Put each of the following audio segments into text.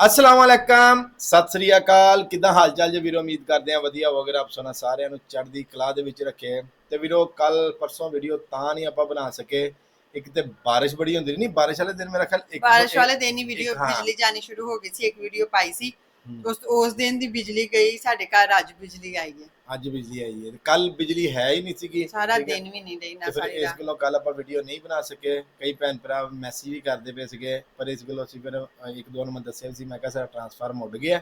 ਅਸਲਾਮ ਵਾਲੇਕਮ ਸਤਿ ਸ੍ਰੀ ਅਕਾਲ। ਕਿਦਾਂ ਹਾਲ ਚਾਲ ਜੀ ਵੀਰੋ? ਉਮੀਦ ਕਰਦੇ ਆ ਵਧੀਆ ਹੋਵੇਗਾ। ਆਪ ਸੁਣਾ ਸਾਰਿਆਂ ਨੂੰ ਚੜ੍ਹਦੀ ਕਲਾ ਦੇ ਵਿੱਚ ਰੱਖੇ। ਤੇ ਵੀਰੋ ਕੱਲ ਪਰਸੋਂ ਵੀਡੀਓ ਤਾਂ ਨਹੀਂ ਆਪਾਂ ਬਣਾ ਸਕੇ। ਇੱਕ ਤੇ ਬਾਰਿਸ਼ ਬੜੀ ਹੁੰਦੀ ਨਹੀਂ ਬਾਰਿਸ਼ ਵਾਲੇ ਦਿਨ ਮੇਰਾ ਖਿਆਲ ਇੱਕ ਬਾਰਿਸ਼ ਵਾਲੇ ਦਿਨ ਹੀ ਵੀਡੀਓ। ਬਿਜਲੀ ਜਾਣੀ ਸ਼ੁਰੂ ਹੋ ਗਈ ਸੀ। ਇੱਕ ਵੀਡੀਓ ਪਾਈ ਸੀ। ਉਸ ਉਸ ਦਿਨ ਦੀ ਬਿਜਲੀ ਗਈ ਸਾਡੇ ਘਰ ਅੱਜ ਬਿਜਲੀ ਆਈ ਹੈ। ਅੱਜ ਬਿਜਲੀ ਆਈ ਹੈ। ਕੱਲ ਬਿਜਲੀ ਹੈ ਹੀ ਨਹੀਂ ਸੀਗੀ। ਸਾਰਾ ਠੀਕ ਹੈ? ਦਿਨ ਵੀ ਨਹੀਂ ਰਹੀ ਨਾ ਤੇ ਫਿਰ ਸਾਰੀ ਇਸ ਰਾਤ। ਗੱਲੋਂ ਕੱਲ ਆਪਾਂ ਵੀਡੀਓ ਨਹੀਂ ਬਣਾ ਸਕੇ। ਕਈ ਭੈਣ ਭਰਾ ਮੈਸੇਜ ਵੀ ਕਰਦੇ ਪਏ ਸੀਗੇ ਪਰ ਇਸ ਗੱਲੋਂ ਅਸੀਂ ਫਿਰ ਅ, ਇੱਕ ਦੋ ਨੂੰ ਮੈਂ ਦੱਸਿਆ ਸੀ ਮੈਂ ਕਿਹਾ ਸਾਡਾ ਟਰਾਂਸਫਾਰਮ ਉੱਡ ਗਿਆ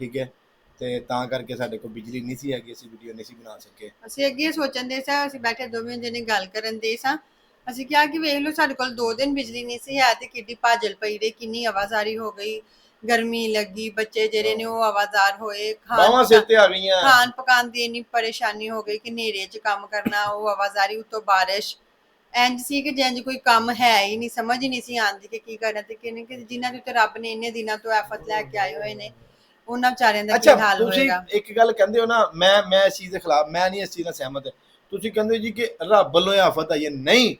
ਠੀਕ ਹੈ। ਤੇ ਤਾਂ ਕਰਕੇ ਸਾਡੇ ਕੋਲ ਬਿਜਲੀ ਨਹੀਂ ਸੀ ਹੈਗੀ ਅਸੀਂ ਵੀਡੀਓ ਨਹੀਂ ਸੀ ਬਣਾ ਸਕੇ। ਅਸੀਂ ਅੱਗੇ ਸੋਚਣ ਦੇ ਸਾਂ ਅਸੀਂ ਬੈਠੇ ਦੋਵੇਂ ਜਣੇ ਗੱਲ ਕਰਨ ਦੇ ਸਾਂ। ਅਸੀਂ ਕਿਹਾ ਕਿ ਵੇਖ ਲਓ ਸਾਡੇ ਕੋਲ ਦੋ ਦਿਨ ਬਿਜਲੀ ਨਹੀਂ ਸੀ ਹੈ ਤੇ ਕਿੱਡੀ ਭਾਜਲ ਪਈ ਰਹੀ ਕਿੰਨੀ ਆਵਾਜ਼ਾਰੀ ਹੋ ਗਈ। ਗਰਮੀ ਲੱਗੀ ਬੱਚੇ ਜਿਹੜੇ ਨੇ ਉਹ ਆਵਾਜ਼ਾਰ ਹੋਏ ਬਾਹਾਂ ਸਿਰ ਤੇ ਆ ਗਈਆਂ। ਖਾਣ ਪਕਾਉਣ ਦੀ ਇੰਨੀ ਪਰੇਸ਼ਾਨੀ ਹੋ ਗਈ ਕਿ ਨੇਰੇ 'ਚ ਕੰਮ ਕਰਨਾ ਉਹ ਆਵਾਜ਼ਾਰੀ ਉਤੋਂ ਬਾਰਿਸ਼। ਇੰਜ ਸੀ ਕਿ ਜਿੰਜ ਕੋਈ ਕੰਮ ਹੈ ਹੀ ਨਹੀਂ ਸਮਝ ਹੀ ਨਹੀਂ ਸੀ ਆਉਂਦੀ ਕਿ ਕੀ ਕਰਨਾ ਤੇ ਕਿਨੇ ਕਿ ਜਿਨ੍ਹਾਂ ਦੇ ਉੱਤੇ ਰੱਬ ਨੇ ਇੰਨੇ ਦਿਨਾਂ ਤੋਂ ਆਫਤ ਲੈ ਕੇ ਆਏ ਹੋਏ ਨੇ ਉਹਨਾਂ ਵਿਚਾਰਿਆਂ ਦਾ ਕੀ ਹਾਲ ਤੁਸੀਂ ਹੋਏਗਾ? ਇੱਕ ਗੱਲ ਕਹਿੰਦੇ ਹੋ ਨਾ ਮੈਂ ਮੈਂ ਇਸ ਚੀਜ਼ ਦੇ ਖਿਲਾਫ ਮੈਂ ਨਹੀਂ ਇਸ ਚੀਜ਼ ਨਾਲ ਸਹਿਮਤ। ਤੁਸੀਂ ਕਹਿੰਦੇ ਜੀ ਕਿ ਰੱਬ ਵੱਲੋਂ ਆਫਤ ਆਈ ਹੈ। ਨਹੀਂ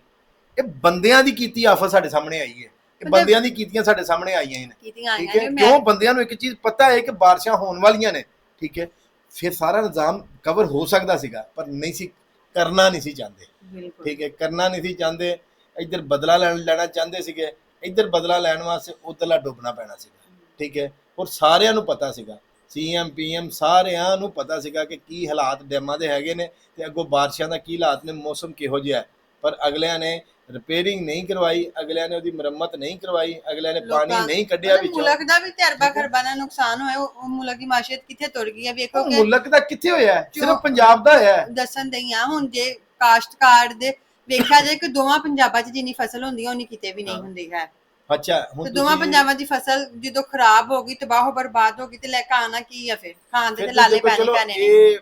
ਇਹ ਬੰਦਿਆਂ ਦੀ ਕੀਤੀ ਆਫਤ ਸਾਡੇ ਸਾਹਮਣੇ ਆਈ ਹੈ। ਇਹ ਬੰਦਿਆਂ ਦੀ ਕੀਤੀਆਂ ਸਾਡੇ ਸਾਹਮਣੇ ਆਈਆਂ ਨੇ। ਕੀਤੀਆਂ ਠੀਕ ਆਈਆਂ ਹੈ? ਨੇ ਕਿਉਂ? ਬੰਦਿਆਂ ਨੂੰ ਇੱਕ ਚੀਜ਼ ਪਤਾ ਹੈ ਕਿ ਬਾਰਿਸ਼ਾਂ ਹੋਣ ਵਾਲੀਆਂ ਨੇ। ਠੀਕ ਹੈ? ਫਿਰ ਸਾਰਾ ਨਿਜ਼ਾਮ ਕਵਰ ਹੋ ਸਕਦਾ ਸੀਗਾ ਪਰ ਨਹੀਂ ਸੀ ਕਰਨਾ ਨਹੀਂ ਸੀ ਚਾਹੁੰਦੇ। ਬਿਲਕੁਲ। ਠੀਕ ਹੈ? ਕਰਨਾ ਨਹੀਂ ਸੀ ਚਾਹੁੰਦੇ। ਇੱਧਰ ਬਦਲਾ ਲੈਣ ਲੈਣਾ ਚਾਹੁੰਦੇ ਸੀਗੇ। ਇੱਧਰ ਬਦਲਾ ਲੈਣ ਵਾਸਤੇ ਉਧਰਲਾ ਡੁੱਬਣਾ ਪੈਣਾ ਸੀਗਾ। ਠੀਕ ਹੈ? ਔਰ ਸਾਰਿਆਂ ਨੂੰ ਪਤਾ ਸੀਗਾ। ਸੀਐਮ ਪੀਐਮ ਸਾਰਿਆਂ ਨੂੰ ਪਤਾ ਸੀਗਾ ਕਿ ਕੀ ਹਾਲਾਤ ਡੈਮਾਂ ਦੇ ਹੈਗੇ ਨੇ ਤੇ ਅੱਗੋਂ ਬਾਰਿਸ਼ਾਂ ਦਾ ਕੀ ਹਾਲਾਤ ਨੇ ਮੌਸਮ ਕਿਹੋ ਜਿਹਾ ਹੈ। ਪਰ ਅਗਲਿਆਂ ਨੇ ਰਿਪੇਅਰਿੰਗ ਨਹੀਂ ਕਰਵਾਈ ਅਗਲਿਆਂ ਨੇ ਉਹਦੀ ਮੁਰੰਮਤ ਨਹੀਂ ਕਰਵਾਈ ਅਗਲਿਆਂ ਨੇ ਪਾਣੀ ਨਹੀਂ ਕੱਢਿਆ ਵਿੱਚੋਂ। ਮੁਲਕ ਦਾ ਵੀ ਤੇ ਅਰਬਾਂ ਖਰਬਾਂ ਦਾ ਨੁਕਸਾਨ ਹੋਇਆ ਉਹ ਮੁਲਕ ਦੀ ਮਾਸ਼ੀਅਤ ਕਿੱਥੇ ਤੁਰ ਗਈ ਹੈ? ਵੇਖੋ ਕਿ ਮੁਲਕ ਦਾ ਕਿੱਥੇ ਹੋਇਆ ਸਿਰਫ ਪੰਜਾਬ ਦਾ ਹੋਇਆ ਹੈ। ਦੱਸਣ ਦਈਆਂ ਹੁਣ ਜੇ ਕਾਸ਼ਤਕਾਰ ਦੇ ਵੇਖਿਆ ਜਾਏ ਕਿ ਦੋਵਾਂ ਪੰਜਾਬਾਂ 'ਚ ਜਿੰਨੀ ਫਸਲ ਹੁੰਦੀ ਹੈ ਉਨੀ ਕਿਤੇ ਵੀ ਨਹੀਂ। ਹੁੰਦੀ ਹੈ। ਅੱਛਾ ਹੁਣ ਦੋਵਾਂ ਪੰਜਾਬਾਂ ਦੀ ਫਸਲ ਜਦੋਂ ਖਰਾਬ ਹੋ ਗਈ ਤਬਾਹ ਬਰਬਾਦ ਹੋ ਗਈ ਤੇ ਲੈ ਕੇ ਆਣਾ ਕੀ ਆ ਫਿਰ? ਖਾਣ ਦੇ ਲਾਲੇ ਪੈਣੇ ਪੈਣੇ ਇਹ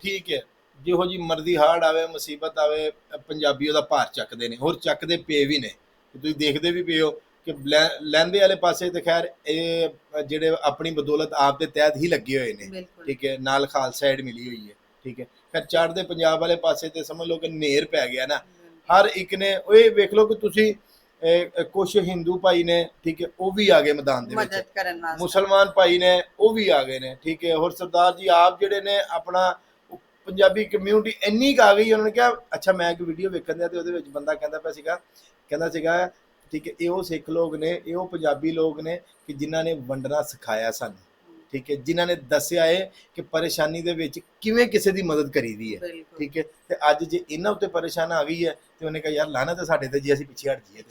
ਠੀਕ ਹੈ। ਜਿਹੋ ਜੀ ਮਰਜ਼ੀ ਹਾੜ ਆਵੇ ਮੁਸੀਬਤ ਆਵੇ ਪੰਜਾਬੀ ਉਹਦਾ ਭਾਰ ਚੱਕਦੇ ਨੇ। ਹੋਰ ਚੱਕਦੇ ਪਏ ਵੀ ਨੇ। ਤੁਸੀਂ ਦੇਖਦੇ ਵੀ ਪਏ ਹੋ ਕਿ ਲੈ- ਲਹਿੰਦੇ ਵਾਲੇ ਪਾਸੇ ਤੇ ਖੈਰ ਇਹ ਜਿਹੜੇ ਆਪਣੀ ਬਦੌਲਤ ਆਪ ਦੇ ਤਹਿਤ ਹੀ ਲੱਗੇ ਹੋਏ ਨੇ। ਠੀਕ ਹੈ ਨਾਲ ਖਾਲਸਾ ਐਡ ਮਿਲੀ ਹੋਈ ਹੈ। ਠੀਕ ਹੈ ਫਿਰ ਚੜ੍ਹਦੇ ਪੰਜਾਬ ਵਾਲੇ ਪਾਸੇ ਤੇ ਸਮਝ ਲਓ ਕਿ ਨੇਰ ਪੈ ਗਿਆ ਨਾ। ਹਰ ਇੱਕ ਨੇ ਉਹ ਇਹ ਵੇਖ ਲਓ ਕਿ ਤੁਸੀਂ ਕੁਝ ਹਿੰਦੂ ਭਾਈ ਨੇ ਠੀਕ ਹੈ ਉਹ ਵੀ ਆ ਗਏ ਮੈਦਾਨ ਦੇ ਵਿੱਚ। ਮਦਦ ਕਰਨ ਵਾਸਤੇ। ਮੁਸਲਮਾਨ ਭਾਈ ਨੇ ਉਹ ਵੀ ਆ ਗਏ ਨੇ। ਠੀਕ ਹੈ ਹੋਰ ਸਰਦਾਰ ਜੀ ਆਪ ਜਿਹੜੇ ਨੇ ਆਪਣਾ ਪੰਜਾਬੀ ਕਮਿਊਨਿਟੀ ਇੰਨੀ ਕੁ ਆ ਗਈ ਉਹਨਾਂ ਨੇ ਕਿਹਾ ਅੱਛਾ ਮੈਂ ਇੱਕ ਵੀਡੀਓ ਵੇਖਣ ਦਿਆ ਤੇ ਉਹਦੇ ਵਿੱਚ ਬੰਦਾ ਕਹਿੰਦਾ ਪਿਆ ਸੀਗਾ ਕਹਿੰਦਾ ਸੀਗਾ ਠੀਕ ਹੈ ਇਹ ਉਹ ਸਿੱਖ ਲੋਕ ਨੇ ਇਹ ਉਹ ਪੰਜਾਬੀ ਲੋਕ ਨੇ ਕਿ ਜਿਨ੍ਹਾਂ ਨੇ ਵੰਡਣਾ ਸਿਖਾਇਆ ਸਾਨੂੰ ਠੀਕ ਹੈ ਜਿਨ੍ਹਾਂ ਨੇ ਦੱਸਿਆ ਹੈ ਕਿ ਪਰੇਸ਼ਾਨੀ ਦੇ ਵਿੱਚ ਕਿਵੇਂ ਕਿਸੇ ਦੀ ਮਦਦ ਕਰੀਦੀ ਹੈ ਠੀਕ ਹੈ ਤੇ ਅੱਜ ਜੇ ਇਹਨਾਂ ਉੱਤੇ ਪਰੇਸ਼ਾਨ ਆ ਗਈ ਹੈ ਤੇ ਉਹਨੇ ਕਿਹਾ ਯਾਰ ਲਾਣਾ ਤੇ ਸਾਡੇ ਤੇ ਜੀ ਅਸੀਂ ਪਿੱਛੇ ਹਟ ਜਾਈਏ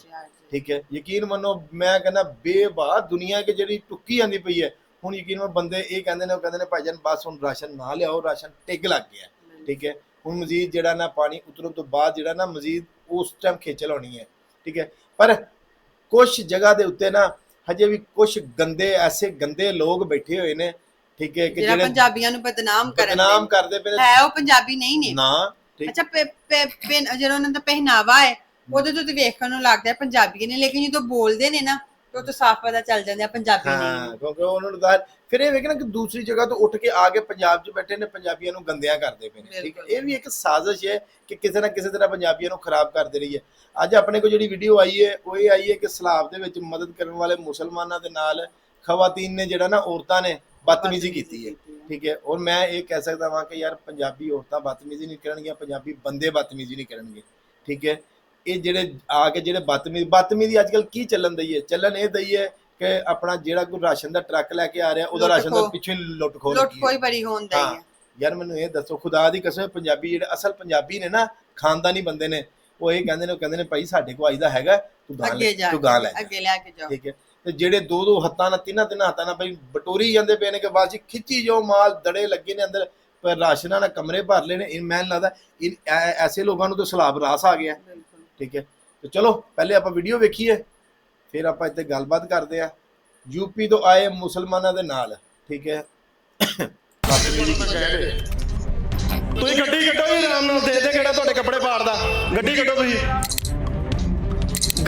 ਠੀਕ ਹੈ ਯਕੀਨ ਮੰਨੋ ਮੈਂ ਕਹਿੰਦਾ ਬੇਬਾਹ ਦੁਨੀਆ ਕੇ ਜਿਹੜੀ ਟੁੱਕੀ ਜਾਂਦੀ ਪਈ ਹੈ ਹੁਣ ਯਕੀਨ ਮੰਨੋ ਬੰਦੇ ਇਹ ਕਹਿੰਦੇ ਨੇ ਉਹ ਕਹਿੰਦੇ ਨੇ ਭਾਈਜਾਨ ਬਸ ਹੁਣ ਰਾਸ਼ਨ ਨਾ ਲਿਆਓ ਰਾਸ਼ਨ ਟਿਕ ਲੱਗ ਗਿਆ ਠੀਕ ਹੈ? ਹੁਣ ਮਜ਼ੀਦ ਜਿਹੜਾ ਨਾ ਪਾਣੀ ਉਤਰਨ ਤੋਂ ਬਾਅਦ ਜਿਹੜਾ ਨਾ ਮਜ਼ੀਦ ਉਸ ਟਾਈਮ ਖੇਚਲ ਹੋਣੀ ਹੈ ਠੀਕ ਹੈ? ਪਰ ਕੁਝ ਜਗ੍ਹਾ ਦੇ ਉੱਤੇ ਨਾ ਹਜੇ ਵੀ ਕੁਝ ਗੰਦੇ ਐਸੇ ਗੰਦੇ ਲੋਕ ਬੈਠੇ ਹੋਏ ਨੇ ਠੀਕ ਹੈ? ਕਿ ਜਿਹੜਾ ਪੰਜਾਬੀਆਂ ਨੂੰ ਬਦਨਾਮ ਕਰਨ ਬਦਨਾਮ। ਕਰਦੇ ਪਏ ਹੈ ਉਹ ਪੰਜਾਬੀ ਨਹੀਂ ਨੇ। ਨਾ ਅੱਛਾ ਜਿਹੜਾ ਉਹਨਾਂ ਦਾ ਪਹਿਨਾਵਾ ਹੈ ਉਹਦੇ ਤੋਂ ਤੇ ਵੇਖਣ ਨੂੰ ਲੱਗਦਾ ਹੈ ਪੰਜਾਬੀ ਨੇ। ਲੇਕਿਨ ਜਦੋਂ ਬੋਲਦੇ ਨੇ ਨਾ ਉਹ ਤਾਂ ਸਾਫ਼ ਪਤਾ ਚੱਲ ਜਾਂਦਾ ਪੰਜਾਬੀ ਨਹੀਂ। ਹਾਂ ਕਿਉਂਕਿ ਉਹਨਾਂ ਨੂੰ ਤਾਂ ਫਿਰ ਇਹ ਵੇਖਣਾ ਕਿ ਦੂਸਰੀ ਜਗ੍ਹਾ ਤੋਂ ਉੱਠ ਕੇ ਆ ਕੇ ਪੰਜਾਬ 'ਚ ਬੈਠੇ ਨੇ ਪੰਜਾਬੀਆਂ ਨੂੰ ਗੰਦਿਆਂ ਕਰਦੇ ਪਏ ਨੇ। ਠੀਕ ਹੈ। ਇਹ ਵੀ ਇੱਕ ਸਾਜ਼ਿਸ਼ ਹੈ ਕਿ ਕਿਸੇ ਨਾ ਕਿਸੇ ਤਰ੍ਹਾਂ ਪੰਜਾਬੀਆਂ ਨੂੰ ਖਰਾਬ ਕਰਦੇ ਰਹੀ ਹੈ ਅੱਜ ਆਪਣੇ ਕੋਲ ਜਿਹੜੀ ਵੀਡੀਓ ਆਈ ਹੈ ਉਹ ਇਹ ਆਈ ਹੈ ਕਿ ਸਲਾਬ ਦੇ ਵਿੱਚ ਮਦਦ ਕਰਨ ਵਾਲੇ ਮੁਸਲਮਾਨਾਂ ਦੇ ਨਾਲ ਖਵਾਤੀਨ ਨੇ ਜਿਹੜਾ ਨਾ ਔਰਤਾਂ ਨੇ ਬਦਤਮੀਜ਼ੀ ਕੀਤੀ ਹੈ। ਠੀਕ ਹੈ ਔਰ ਮੈਂ ਇਹ ਕਹਿ ਸਕਦਾ ਹਾਂ ਕਿ ਯਾਰ ਪੰਜਾਬੀ ਔਰਤਾਂ ਬਦਤਮੀਜ਼ੀ ਨਹੀਂ ਕਰਨਗੀਆਂ ਪੰਜਾਬੀ ਬੰਦੇ ਬਦਤਮੀਜ਼ੀ ਨਹੀਂ ਕਰਨਗੇ। ਠੀਕ ਹੈ ਇਹ ਜਿਹੜੇ ਆ ਕੇ ਜਿਹੜੇ ਬਦਤਮੀਜ਼ ਬਦਤਮੀਜ਼ੀ ਅੱਜ ਕੱਲ ਕੀ ਚੱਲਣ ਦਈ ਹੈ? ਚੱਲਣ ਇਹ ਦਈ ਹੈ ਕਿ ਆਪਣਾ ਜਿਹੜਾ ਕੋਈ ਰਾਸ਼ਨ ਦਾ ਟਰੱਕ ਲੈ ਕੇ ਆ ਰਿਹਾ ਉਹਦਾ ਰਾਸ਼ਨ ਦਾ। ਪਿੱਛੇ ਲੁੱਟ ਖੋਹ ਲੁੱਟ ਕੋਈ ਬੜੀ ਹੁੰਦਾ ਹੀ। ਹਾਂ ਯਾਰ ਮੈਨੂੰ ਇਹ ਦੱਸੋ ਖੁਦਾ ਦੀ ਕਸਮ ਪੰਜਾਬੀ ਜਿਹੜੇ ਅਸਲ ਪੰਜਾਬੀ ਨੇ ਨਾ ਖਾਨਦਾਨੀ ਬੰਦੇ ਨੇ ਉਹ ਇਹ ਕਹਿੰਦੇ ਨੇ ਉਹ ਕਹਿੰਦੇ ਨੇ ਭਾਈ ਸਾਡੇ ਕੋਲ ਆਈਦਾ ਹੈਗਾ ਤੂੰ ਗਾਂ ਲੈ ਅੱਗੇ ਜਾ ਤੂੰ ਗਾਂ ਲੈ ਜਾ। ਅੱਗੇ ਲੈ ਕੇ ਜਾਓ। ਠੀਕ ਹੈ। ਤੇ ਜਿਹੜੇ ਦੋ ਦੋ ਹੱਥਾਂ ਨਾਲ ਤਿੰਨਾਂ ਤਿੰਨਾਂ ਹੱਥਾਂ ਨਾਲ ਬਈ ਬਟੋਰੀ ਜਾਂਦੇ ਪਏ ਨੇ ਕਿ ਚ ਖਿੱਚੀ ਜੋ ਮਾਲ ਦੜੇ ਲੱਗੇ ਨੇ ਅੰਦਰ ਪਰ ਰਾਸ਼ਨਾਂ ਨਾਲ ਕਮਰੇ ਭਰ ਇਹ ਮੈਨੂੰ ਲੱਗਦਾ ਐਸੇ ਲੋਕਾਂ ਨੂੰ ਤਾਂ ਸਲਾਬ ਰਾਸ ਆ ਗਿਆ। ਠੀਕ ਹੈ? ਤੇ ਚਲੋ, ਪਹਿਲੇ ਆਪਾਂ ਵੀਡੀਓ ਵੇਖੀਏ, ਫਿਰ ਆਪਾਂ ਇੱਥੇ ਗੱਲਬਾਤ ਕਰਦੇ ਆ ਯੂਪੀ ਤੋਂ ਆਏ ਮੁਸਲਮਾਨਾਂ ਦੇ ਨਾਲ, ਠੀਕ ਹੈ? ਤੁਸੀਂ ਗੱਡੀ ਕੱਢੋ ਵੀ ਆਰਾਮ ਨਾਲ ਦੇ ਦੇ ਕਿਹੜਾ ਤੁਹਾਡੇ ਕੱਪੜੇ ਪਾੜਦਾ। ਗੱਡੀ ਕੱਢੋ ਤੁਸੀਂ।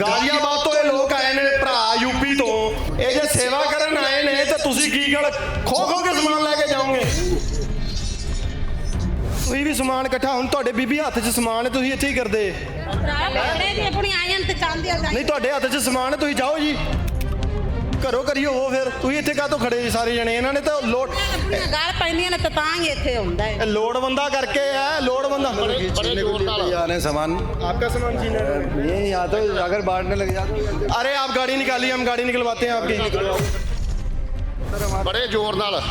ਗਾਜ਼ੀਆਬਾਦ ਤੋਂ ਇਹ ਲੋਕ ਆਏ ਨੇ ਭਰਾ ਯੂਪੀ ਤੋਂ। ਇਹ ਜੇ ਸੇਵਾ ਕਰਨ ਆਏ ਨੇ, ਤੇ ਤੁਸੀਂ ਕੀ ਗੱਲ ਖੋ ਖੋ ਕੇ ਸਮਾਨ ਲੈ ਕੇ ਜਾਓਗੇ? ਤੁਸੀਂ ਵੀ ਸਮਾਨ ਇਕੱਠਾ ਹੁਣ ਤੁਹਾਡੇ ਬੀਬੀ ਹੱਥ 'ਚ ਸਮਾਨ ਹੈ ਤੁਸੀਂ ਇੱਥੇ ਹੀ ਕਰਦੇ ਕੱਪੜੇ ਦੀ ਆਪਣੀ ਆਇਆਂ ਤੇ ਚਾਹੁੰਦੇ ਆ ਨਹੀਂ ਤੁਹਾਡੇ ਹੱਥ 'ਚ ਸਮਾਨ ਹੈ ਤੁਸੀਂ ਜਾਓ ਜੀ ਘਰੋਂ ਕਰੀ ਹੋਵੋ ਫਿਰ ਤੁਸੀਂ ਇੱਥੇ ਕਾਹਤੋਂ ਖੜੇ ਜੀ ਸਾਰੇ ਜਣੇ ਇਹਨਾਂ ਨੇ ਤਾਂ ਲੋਡ ਕੁੜੀਆਂ ਗਾਲ ਪੈਂਦੀਆਂ ਨੇ ਤਾਂ ਤਾਂ ਹੀ ਇੱਥੇ ਹੁੰਦਾ ਹੈ ਇਹ ਲੋੜਵੰਦਾ ਕਰਕੇ ਹੈ ਲੋੜਵੰਦਾ छीनने को लिए तैयार हैं सामान आपका सामान छीना है ये यहाँ तो अगर बांटने लग जाते हैं अरे आप गाड़ी निकालिए हम गाड़ी निकलवाते हैं आपकी ਬੜੇ ਜ਼ੋਰ ਨਾਲ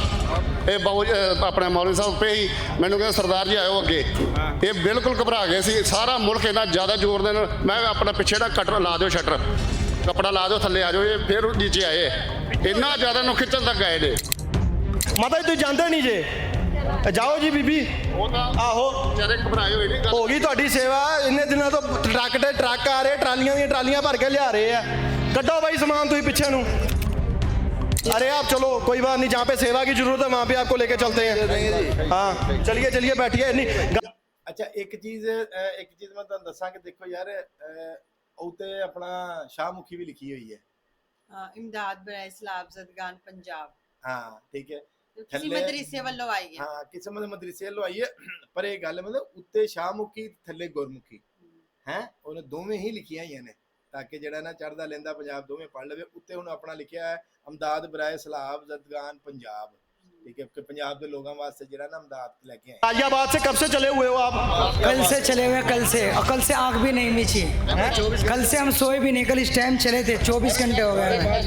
ਇਹ ਅਹ ਆਪਣੇ ਮੌਲਵੀ ਸਾਹਿਬ ਪੇ ਹੀ ਮੈਨੂੰ ਕਹਿੰਦੇ ਸਰਦਾਰ ਜੀ ਆਇਓ ਅੱਗੇ। ਇਹ ਬਿਲਕੁਲ ਘਬਰਾ ਗਏ ਸੀ। ਸਾਰਾ ਮੁਲਕ ਇਹਨਾਂ ਜ਼ਿਆਦਾ ਜ਼ੋਰ ਦੇ ਨਾਲ ਮੈਂ ਕਿਹਾ ਆਪਣਾ ਪਿੱਛੇ ਦਾ ਕਟਰ ਲਾ ਦਿਓ ਸ਼ਟਰ। ਕੱਪੜਾ ਲਾ ਦਿਓ ਥੱਲੇ ਆ ਜਾਓ ਇਹ ਫਿਰ ਨੀਚੇ ਆਏ। ਇੰਨਾ ਜ਼ਿਆਦਾ ਨੂੰ ਖਿੱਚਣ ਤੱਕ ਗਏ ਨੇ। ਮਾਤਾ ਜੀ ਤੁਸੀਂ ਜਾਂਦੇ ਨਹੀਂ ਜੇ? ਜਾਓ ਜੀ ਬੀਬੀ। ਉਹ ਤਾਂ ਆਹੋ। ਵਿਚਾਰੇ ਘਬਰਾਏ ਹੋਏ ਨਹੀਂ ਹੋ ਗਈ ਤੁਹਾਡੀ ਸੇਵਾ। ਇੰਨੇ ਦਿਨਾਂ ਤੋਂ ਟਰੱਕ ਤੇ ਟਰੱਕ ਆ ਰਹੇ ਟਰਾਲੀਆਂ ਦੀਆਂ ਟਰਾਲੀਆਂ ਭਰ ਕੇ ਲਿਆ ਰਹੇ ਆ। ਕੱਢੋ ਬਾਈ ਸਮਾਨ ਤੁਸੀਂ ਪਿੱਛੇ ਨੂੰ। अरे आप चलो कोई बात नहीं जहाँ पे सेवा की जरूरत है वहाँ पे आपको लेके चलते हैं हाँ चलिए चलिए बैठिए नहीं ਅੱਛਾ ਇੱਕ ਚੀਜ਼ ਅਹ, ਇੱਕ ਚੀਜ਼ ਮੈਂ ਤੁਹਾਨੂੰ ਦੱਸਾਂ ਕਿ ਦੇਖੋ ਯਾਰ ਅਹ, ਉੱਤੇ ਆਪਣਾ ਸ਼ਾਹਮੁਖੀ ਵੀ ਲਿਖੀ ਹੋਈ ਹੈ ਹਾਂ, ਇਮਦਾਦ ਬਰਾਏ ਸਲਾਬ ਜ਼ਦਗਾਨ ਪੰਜਾਬ ਹਾਂ ਠੀਕ ਹੈ ਜੋ ਕਿਸੇ ਥੱਲੇ- ਮਦਰਸੇ ਵੱਲੋਂ ਆਈ ਹੈ ਹਾਂ ਕਿਸਮ ਦੇ ਮਦਰਸੇ ਵੱਲੋਂ ਆਈ ਹੈ ਪਰ ਇਹ ਗੱਲ ਮਤਲਬ ਉੱਤੇ ਸ਼ਾਹਮੁਖੀ ਥੱਲੇ ਗੁਰਮੁਖੀ ਹੈ ਉਹਨੇ ਦੋਵੇਂ ਹੀ ਲਿਖੀਆਂ ਹੋਈਆਂ ਨੇ ਤਾਂ ਕਿ ਜਿਹੜਾ ਨਾ ਚੜਦਾ ਲੈਂਦਾ ਪੰਜਾਬ ਦੋਵੇਂ ਪੜ ਲਵੇ ਉੱਤੇ ਹੁਣ ਆਪਣਾ ਲਿਖਿਆ ਹੈ ਅਮਦਾਦ ਬਰਾਏ ਸਲਾਬ ਜ਼ਦਗਾਨ ਪੰਜਾਬ ਠੀਕ ਹੈ ਕਿ ਪੰਜਾਬ ਦੇ ਲੋਕਾਂ ਵਾਸਤੇ ਜਿਹੜਾ ਨਾ ਅਮਦਾਦ ਲੈ ਕੇ ਆਏ गाजियाबाद से कब से चले हुए हो आप कल से चले हुए कल से और कल से आंख भी नहीं मिची कल से हम सोए भी नहीं कल इस टाइम चले थे चौबीस घंटे हो गए हमें।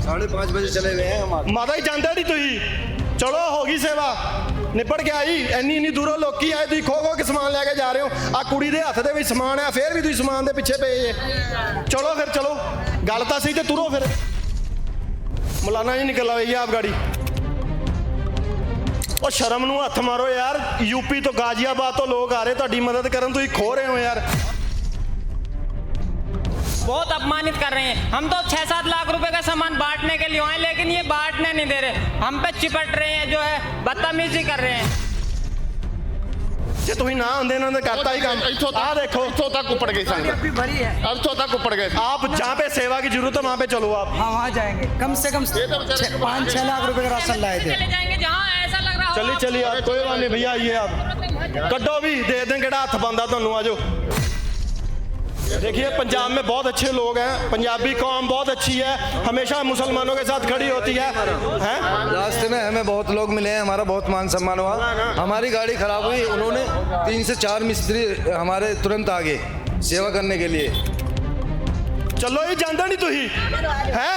साढ़े पाँच बजे चले हुए हैं हम ਮਾਤਾ ਜੀ ਜਾਂਦੇ ਨਹੀਂ ਤੁਸੀਂ ਚਲੋ ਹੋ ਗਈ ਸੇਵਾ ਨਿਪਟ ਕੇ ਆਈ ਇੰਨੀ ਇੰਨੀ ਦੂਰੋਂ ਲੋਕੀ ਆਏ, ਤੁਸੀਂ ਖੋ ਖੋ ਕੇ ਸਮਾਨ ਲੈ ਕੇ ਜਾ ਰਹੇ ਹੋ। ਆ ਕੁੜੀ ਦੇ ਹੱਥ ਦੇ ਵਿੱਚ ਸਮਾਨ ਆ, ਫੇਰ ਵੀ ਤੁਸੀਂ ਸਮਾਨ ਦੇ ਪਿੱਛੇ ਪਏ ਜੇ। ਚਲੋ ਫਿਰ, ਚਲੋ। ਗੱਲ ਤਾਂ ਸਹੀ ਤੇ ਤੁਰੋ ਫਿਰ। ਮੌਲਾਨਾ ਜੀ ਨਿਕਲ ਆਵੇ ਆਪ ਗਾੜੀ। ਉਹ ਸ਼ਰਮ ਨੂੰ ਹੱਥ ਮਾਰੋ ਯਾਰ ਯੂਪੀ ਤੋਂ ਗਾਜ਼ੀਆਬਾਦ ਤੋਂ ਲੋਕ ਆ ਰਹੇ, ਤੁਹਾਡੀ ਮਦਦ ਕਰਨ ਤੁਸੀਂ ਖੋ ਰਹੇ ਹੋ ਯਾਰ। बहुत अपमानित कर रहे हैं हम तो छह सात लाख रुपए का सामान बांटने के लिए आए लेकिन ये बांटने नहीं दे रहे हम पे चिपट रहे हैं जो है बदतमीजी कर रहे हैं ਜੇ ਤੁਸੀਂ ਨਾ ਹੁੰਦੇ ਇਹਨਾਂ ਨੇ ਕਰਤਾ ਹੀ ਕੰਮ ਇੱਥੋਂ ਆਹ ਤੱਕ ਦੇਖੋ ਇੱਥੋਂ ਤੱਕ ਉੱਪੜ ਗਏ ਸੰਗ अभी भरी है ਇੱਥੋਂ ਤੱਕ ਉੱਪੜ ਗਏ ਸੀ। आप जहाँ पे सेवा की जरूरत है वहाँ पे चलो आप हाँ वहाँ जाएंगे कम से कम ये तो बेचारे छः- पाँच छह लाख रुपए का राशन लाए थे चले जाएंगे जहाँ ऐसा लग रहा हो चलिए चलिए आप कोई बात नहीं भैया आइए आप कड्डो भी दे दें केड़ा हथ पांदा ਤੁਹਾਨੂੰ ਆਜੋ देखिए पंजाब में बहुत अच्छे लोग हैं पंजाबी कौम बहुत अच्छी है हमेशा मुसलमानों के साथ खड़ी होती है हैं रास्ते में हमें बहुत लोग मिले हैं हमारा बहुत मान सम्मान हुआ हमारी गाड़ी खराब हुई उन्होंने तीन से चार मिस्त्री हमारे तुरंत आ गए सेवा करने के लिए ਚਲੋ ਹੀ ਜਾਂਦੇ ਨਹੀਂ ਤੁਸੀਂ ਹੈ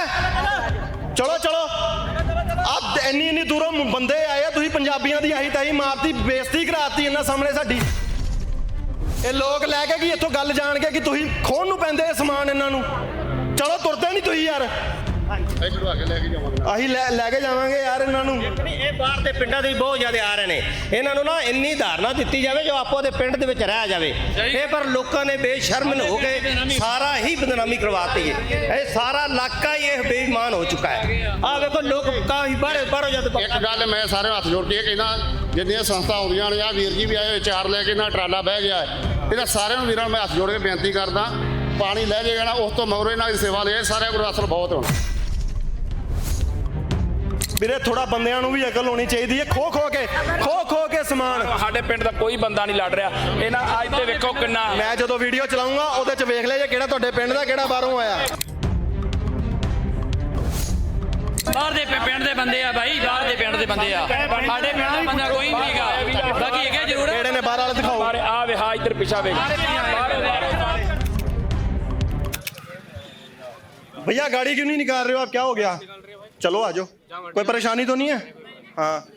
ਚਲੋ ਚਲੋ ਆਪ ਇੰਨੀ ਇੰਨੀ ਦੂਰੋਂ ਬੰਦੇ ਆਏ ਆ ਤੁਸੀਂ ਪੰਜਾਬੀਆਂ ਦੀ ਆਹੀ ਤਾਈ ਮਾਰਤੀ ਬੇਇੱਜ਼ਤੀ ਕਰਾਤੀ ਇਹਨਾਂ ਸਾਹਮਣੇ ਸਾਡੀ ਇਹ ਲੋਕ ਲੈ ਕੇ ਕੀ ਇੱਥੋਂ ਗੱਲ ਜਾਣਗੇ ਕਿ ਤੁਸੀਂ ਖੋਣ ਨੂੰ ਪੈਂਦੇ ਇਹ ਸਮਾਨ ਇਹਨਾਂ ਨੂੰ? ਚਲੋ ਤੁਰਦੇ ਨਹੀਂ ਤੁਸੀਂ ਯਾਰ। ਅਸੀਂ ਲੈ ਲੈ ਕੇ ਜਾਵਾਂਗੇ ਯਾਰ ਇਹਨਾਂ ਨੂੰ। ਇਹ ਬਾਹਰ ਦੇ ਪਿੰਡਾਂ ਦੇ ਬਹੁਤ ਜ਼ਿਆਦਾ ਆ ਰਹੇ ਨੇ। ਇਹਨਾਂ ਨੂੰ ਨਾ ਇੰਨੀ ਧਾਰਨਾ ਦਿੱਤੀ ਜਾਵੇ ਜੋ ਆਪੋ ਦੇ ਪਿੰਡ ਦੇ ਵਿੱਚ ਰਹਿ ਜਾਵੇ। ਇਹ ਪਰ ਲੋਕਾਂ ਨੇ ਬੇਸ਼ਰਮ ਹੋ ਕੇ ਸਾਰਾ ਹੀ ਬਦਨਾਮੀ ਕਰਵਾਤੀ ਹੈ। ਇਹ ਸਾਰਾ ਇਲਾਕਾ ਹੀ ਇਹ ਬੇਈਮਾਨ ਹੋ ਚੁੱਕਾ ਹੈ। ਆਹ ਵੇਖੋ ਲੋਕ ਕਾਫੀ ਬਾਹਰ ਬਾਹਰੋਂ ਜਦ ਇੱਕ ਗੱਲ ਮੈਂ ਸਾਰਿਆਂ ਨੂੰ ਹੱਥ ਜੋੜ ਕੇ ਕਹਿੰਦਾ ਜਿੰਨੀਆਂ ਸੰਸਥਾ ਆਉਂਦੀਆਂ ਨੇ ਆ ਵੀਰ ਜੀ ਵੀ ਆਏ ਹੋਏ ਚਾਰ ਲੈ ਕੇ ਨਾ ਟਰਾਲਾ ਬਹਿ ਗਿਆ ਹੈ। ਇਹਨਾਂ ਸਾਰਿਆਂ ਨੂੰ ਵੀਰਾਂ ਨੂੰ ਮੈਂ ਹੱਥ ਜੋੜ ਕੇ ਬੇਨਤੀ ਕਰਦਾ ਪਾਣੀ ਲੈ ਜਾਏਗਾ ਨਾ ਉਸ ਤੋਂ ਮਗਰੋਂ ਇਹਨਾਂ ਦੀ ਸੇਵਾ ਲਈ ਸਾਰਿਆਂ ਕੋਲ ਅਸਰ ਬਹੁਤ ਹੋਣਾ। ਵੀਰੇ ਥੋੜਾ ਬੰਦਿਆਂ ਨੂੰ ਵੀ ਅਕਲ ਹੋਣੀ ਚਾਹੀਦੀ ਹੈ ਖੋ ਖੋ ਕੇ ਖੋ ਖੋ ਕੇ ਸਮਾਨ ਸਾਡੇ ਪਿੰਡ ਦਾ ਕੋਈ ਬੰਦਾ ਨਹੀਂ ਲੜ ਰਿਹਾ ਇਹਨਾਂ ਅੱਜ ਤੇ ਵੇਖੋ ਕਿੰਨਾ ਮੈਂ ਜਦੋਂ ਵੀਡੀਓ ਚਲਾਉਂਗਾ ਉਹਦੇ ਚ ਵੇਖ ਲਿਆ ਜੇ ਕਿਹੜਾ ਤੁਹਾਡੇ ਪਿੰਡ ਦਾ ਕਿਹੜਾ ਬਾਹਰੋਂ ਆਇਆ ਬਾਹਰ ਦੇ ਪਿੰ- ਪਿੰਡ ਦੇ ਬੰਦੇ ਆ ਭਾਈ ਬਾਹਰ ਦੇ ਪਿੰਡ ਦੇ ਬੰਦੇ ਆ ਸਾਡੇ ਪਿੰਡ ਦਾ ਬੰਦਾ ਕੋਈ ਨਹੀਂਗਾ ਬਾਕੀ ਹੈਗੇ ਜ਼ਰੂਰ ਕਿਹੜੇ ਨੇ ਬਾਹਰ ਵਾਲੇ ਦਿਖਾਓ ਬਾਹਰ ਆ ਵੇ ਹਾਂ ਇੱਧਰ ਪਿਛਾ ਵੇ भैया गाड़ी क्यों नहीं निकाल रहे हो आप क्या हो गया चलो आ जाओ। कोई परेशानी तो नहीं है? हाँ।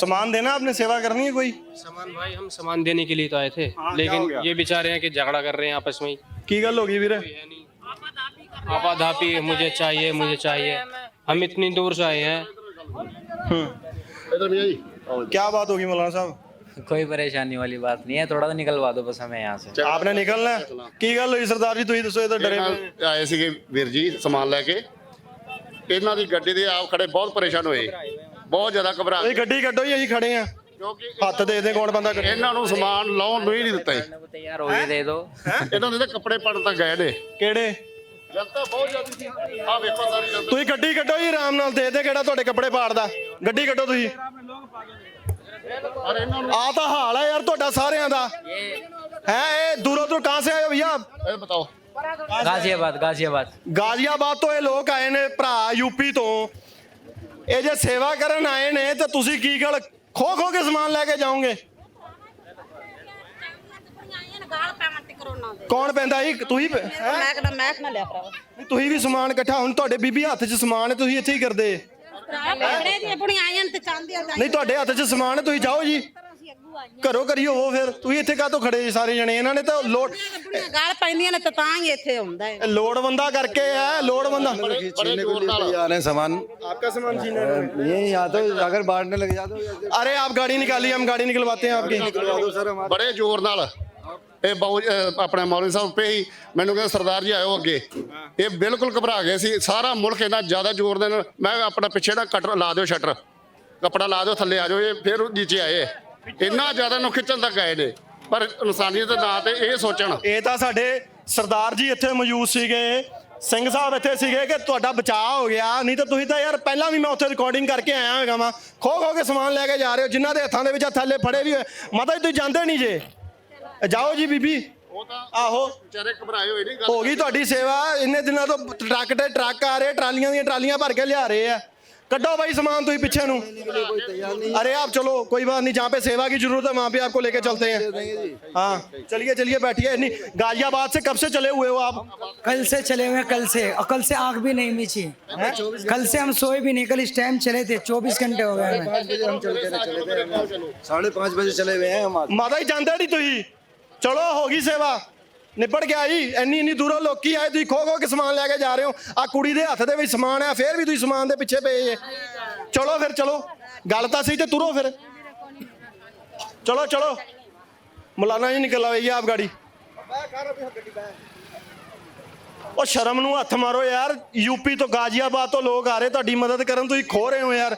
सामान देना आपने? सेवा करनी है कोई? सामान भाई हम सामान देने के लिए तो आए थे। हाँ, आ, लेकिन ये बेचारे हैं कि झगड़ा कर रहे हैं आपस में की गल होगी वीर? आपा धापी मुझे चाहिए मुझे चाहिए। हम इतनी दूर से आए हैं। हम्म। क्या बात होगी मौलाना साहब? कोई परेशानी वाली बात नहीं है थोड़ा तो निकलवा दो बस हमें यहाँ से। आपने निकलना की गल हुई सरदार जी? तुम दसो इधर डरे आए थे वीर जी सामान लेके। ਇਹਨਾਂ ਦੀ ਗੱਡੀ ਦੇ ਆਪ ਖੜੇ ਬਹੁਤ ਪਰੇਸ਼ਾਨ ਹੋਏ। ਬਹੁਤ ਜ਼ਿਆਦਾ ਘਬਰਾ ਤੁਸੀਂ ਗੱਡੀ ਕੱਢੋ ਜੀ ਅਸੀਂ ਖੜੇ ਆ ਹੱਥ ਦੇ ਦੇ ਕੌਣ ਬੰਦਾ ਕੱਢੇ ਇਹਨਾਂ ਨੂੰ ਸਮਾਨ ਲਾਉਣ ਨੂੰ ਹੀ ਨਹੀਂ ਦਿੱਤਾ ਇਹਨਾਂ ਦੇ ਕੱਪੜੇ ਪੜਨ ਤਾਂ ਗਏ ਨੇ। ਕਿਹੜੇ? ਤੁਸੀਂ ਗੱਡੀ ਕੱਢੋ ਜੀ ਆਰਾਮ ਨਾਲ ਦੇ ਦੇ ਕਿਹੜਾ ਤੁਹਾਡੇ ਕੱਪੜੇ ਪਾੜਦਾ। ਗੱਡੀ ਕੱਢੋ ਤੁਸੀਂ। ਆ ਤਾਂ ਹਾਲ ਹੈ ਯਾਰ ਤੁਹਾਡਾ ਸਾਰਿਆਂ ਦਾ। ਹੈ ਇਹ ਦੂਰੋਂ ਦੂਰ ਕਾਂ ਸੇ ਆਏ ਭਈਆ? ਇਹ ਬਤਾਓ। ਗਾਜ਼ੀਆਬਾਦ ਗਾਜ਼ੀਆਬਾਦ। ਗਾਜ਼ੀਆਬਾਦ ਤੋਂ ਇਹ ਲੋਕ ਆਏ ਨੇ ਭਰਾ ਯੂਪੀ ਤੋਂ। ਇਹ ਜੇ ਸੇਵਾ ਕਰਨ ਆਏ ਨੇ ਤੇ ਤੁਸੀਂ ਕੀ ਗੱਲ ਖੋ ਖੋ ਕੇ ਸਮਾਨ ਲੈ ਕੇ ਜਾਓਗੇ? ਕੌਣ ਪੈਂਦਾ ਜੀ? ਤੁਸੀਂ ਮੈਂ ਕਹਿੰਦਾ ਮੈਂ ਨਾ ਲਿਆ ਭਰਾਵਾ। ਤੁਸੀਂ ਵੀ ਸਮਾਨ ਇਕੱਠਾ ਹੁਣ ਤੁਹਾਡੇ ਬੀਬੀ ਹੱਥ 'ਚ ਸਮਾਨ ਹੈ ਤੁਸੀਂ ਇੱਥੇ ਹੀ ਕਰਦੇ। ਨਹੀਂ ਤੁਹਾਡੇ ਹੱਥ 'ਚ ਸਮਾਨ ਹੈ ਤੁਸੀਂ ਜਾਓ ਜੀ। ਘਰੋ ਘਰੀ ਹੋਵੋ ਫਿਰ ਤੁਸੀਂ ਇੱਥੇ ਕਾਹਤੋਂ ਖੜੇ ਜੀ ਸਾਰੇ ਜਣੇ ਇਹਨਾਂ ਨੇ ਤਾਂ ਲੋੜ ਗਾਲ ਪੈਂਦੀਆਂ ਨੇ ਤਾਂ ਤਾਂ ਹੀ ਇੱਥੇ ਹੁੰਦਾ ਹੈ ਇਹ ਲੋੜਵੰਦਾ ਕਰਕੇ ਹੈ ਲੋੜਵੰਦਾ ਬੜੇ ਜ਼ੋਰ ਨਾਲ आ रहे हैं सामान आपका सामान छीना ये यहाँ तो अगर बांटने लग जाते हो अरे आप गाड़ी निकालिए हम गाड़ी निकलवाते हैं आपकी निकलवा दो सर हमारे ਬੜੇ ਜ਼ੋਰ ਨਾਲ ਇਹ ਬਾਊ ਅਹ ਆਪਣੇ ਮੌਲਵੀ ਸਾਹਿਬ ਪੇ ਹੀ ਮੈਨੂੰ ਕਹਿੰਦੇ ਸਰਦਾਰ ਜੀ ਆਇਓ ਅੱਗੇ ਇਹ ਬਿਲਕੁਲ ਘਬਰਾ ਗਏ ਸੀ ਸਾਰਾ ਮੁਲਕ ਇਹਨਾਂ ਜ਼ਿਆਦਾ ਜ਼ੋਰ ਦੇ ਨਾਲ ਮੈਂ ਆਪਣਾ ਪਿੱਛੇ ਦਾ ਕਟਰ ਲਾ ਦਿਓ ਸ਼ਟਰ ਕੱਪੜਾ ਲਾ ਦਿਓ ਥੱਲੇ ਆ ਜਾਓ ਇਹ ਫਿਰ ਨੀਚੇ ਆਏ ਇੰਨਾ ਜ਼ਿਆਦਾ ਨੂੰ ਖਿੱਚਣ ਤੱਕ ਗਏ ਨੇ ਪਰ ਇਨਸਾਨੀਅਤ ਦੇ ਨਾਂ ਤੇ ਇਹ ਸੋਚਣ। ਇਹ ਤਾਂ ਸਾਡੇ ਸਰਦਾਰ ਜੀ ਇੱਥੇ ਮੌਜੂਦ ਸੀਗੇ ਸਿੰਘ ਸਾਹਿਬ ਇੱਥੇ ਸੀਗੇ ਕਿ ਤੁਹਾਡਾ ਬਚਾਅ ਹੋ ਗਿਆ ਨਹੀਂ ਤਾਂ ਤੁਸੀਂ ਤਾਂ ਯਾਰ ਪਹਿਲਾਂ ਵੀ ਮੈਂ ਉੱਥੇ ਰਿਕਾਰਡਿੰਗ ਕਰਕੇ ਆਇਆ ਹੈਗਾ ਵਾਂ। ਖੋ ਖੋ ਕੇ ਸਮਾਨ ਲੈ ਕੇ ਜਾ ਰਹੇ ਹੋ ਜਿਨ੍ਹਾਂ ਦੇ ਹੱਥਾਂ ਦੇ ਵਿੱਚ ਆਹ ਥੱਲੇ ਫੜੇ ਵੀ ਹੋਏ। ਮਾਤਾ ਜੀ ਤੁਸੀਂ ਜਾਂਦੇ ਨਹੀਂ ਜੇ? ਜਾਓ ਜੀ ਬੀਬੀ। ਉਹ ਤਾਂ ਆਹੋ। ਵਿਚਾਰੇ ਘਬਰਾਏ ਹੋਏ ਨਹੀਂ ਹੋ ਗਈ ਤੁਹਾਡੀ ਸੇਵਾ ਇੰਨੇ ਦਿਨਾਂ ਤੋਂ ਟਰੱਕ ਤੇ ਟਰੱਕ ਆ ਰਹੇ ਟਰਾਲੀਆਂ ਦੀਆਂ ਟਰਾਲੀਆਂ ਭਰ ਕੇ ਲਿਆ ਰਹੇ ਆ। कटो भाई सामान तो ही पीछे नू अरे आप चलो कोई बात नहीं जहाँ पे सेवा की जरूरत है वहाँ पे आपको लेके चलते हैं हाँ चलिए चलिए बैठिए नहीं गाजियाबाद से कब से चले हुए हो आप कल से चले हुए कल से और कल से आग भी नहीं मिची कल से हम सोए भी नहीं कल इस टाइम चले थे चौबीस घंटे हो गए हमें साढ़े पाँच बजे चले हुए हैं माता ही जानते नहीं तुम चलो होगी सेवा ਨਿਬੜ ਗਿਆ ਜੀ, ਇੰਨੀ ਇੰਨੀ ਦੂਰੋਂ ਲੋਕੀ ਆਏ, ਤੁਸੀਂ ਖੋ ਖੋ ਕੇ ਸਮਾਨ ਲੈ ਕੇ ਜਾ ਰਹੇ ਹੋ। ਆ ਕੁੜੀ ਦੇ ਹੱਥ ਦੇ ਵਿੱਚ ਸਮਾਨ ਆ ਫੇਰ ਵੀ ਤੁਸੀਂ ਸਮਾਨ ਦੇ ਪਿੱਛੇ ਪਏ ਜੇ। ਚਲੋ ਫਿਰ, ਚਲੋ। ਗੱਲ ਤਾਂ ਸਹੀ ਤੇ ਤੁਰੋ ਫਿਰ। ਚਲੋ ਚਲੋ। ਮੌਲਾਨਾ ਜੀ, ਨਿਕਲ ਆਵੇ ਆਪ ਗਾੜੀ। ਉਹ ਸ਼ਰਮ ਨੂੰ ਹੱਥ ਮਾਰੋ ਯਾਰ ਯੂਪੀ ਤੋਂ ਗਾਜ਼ੀਆਬਾਦ ਤੋਂ ਲੋਕ ਆ ਰਹੇ, ਤੁਹਾਡੀ ਮਦਦ ਕਰਨ ਤੁਸੀਂ ਖੋ ਰਹੇ ਹੋ ਯਾਰ।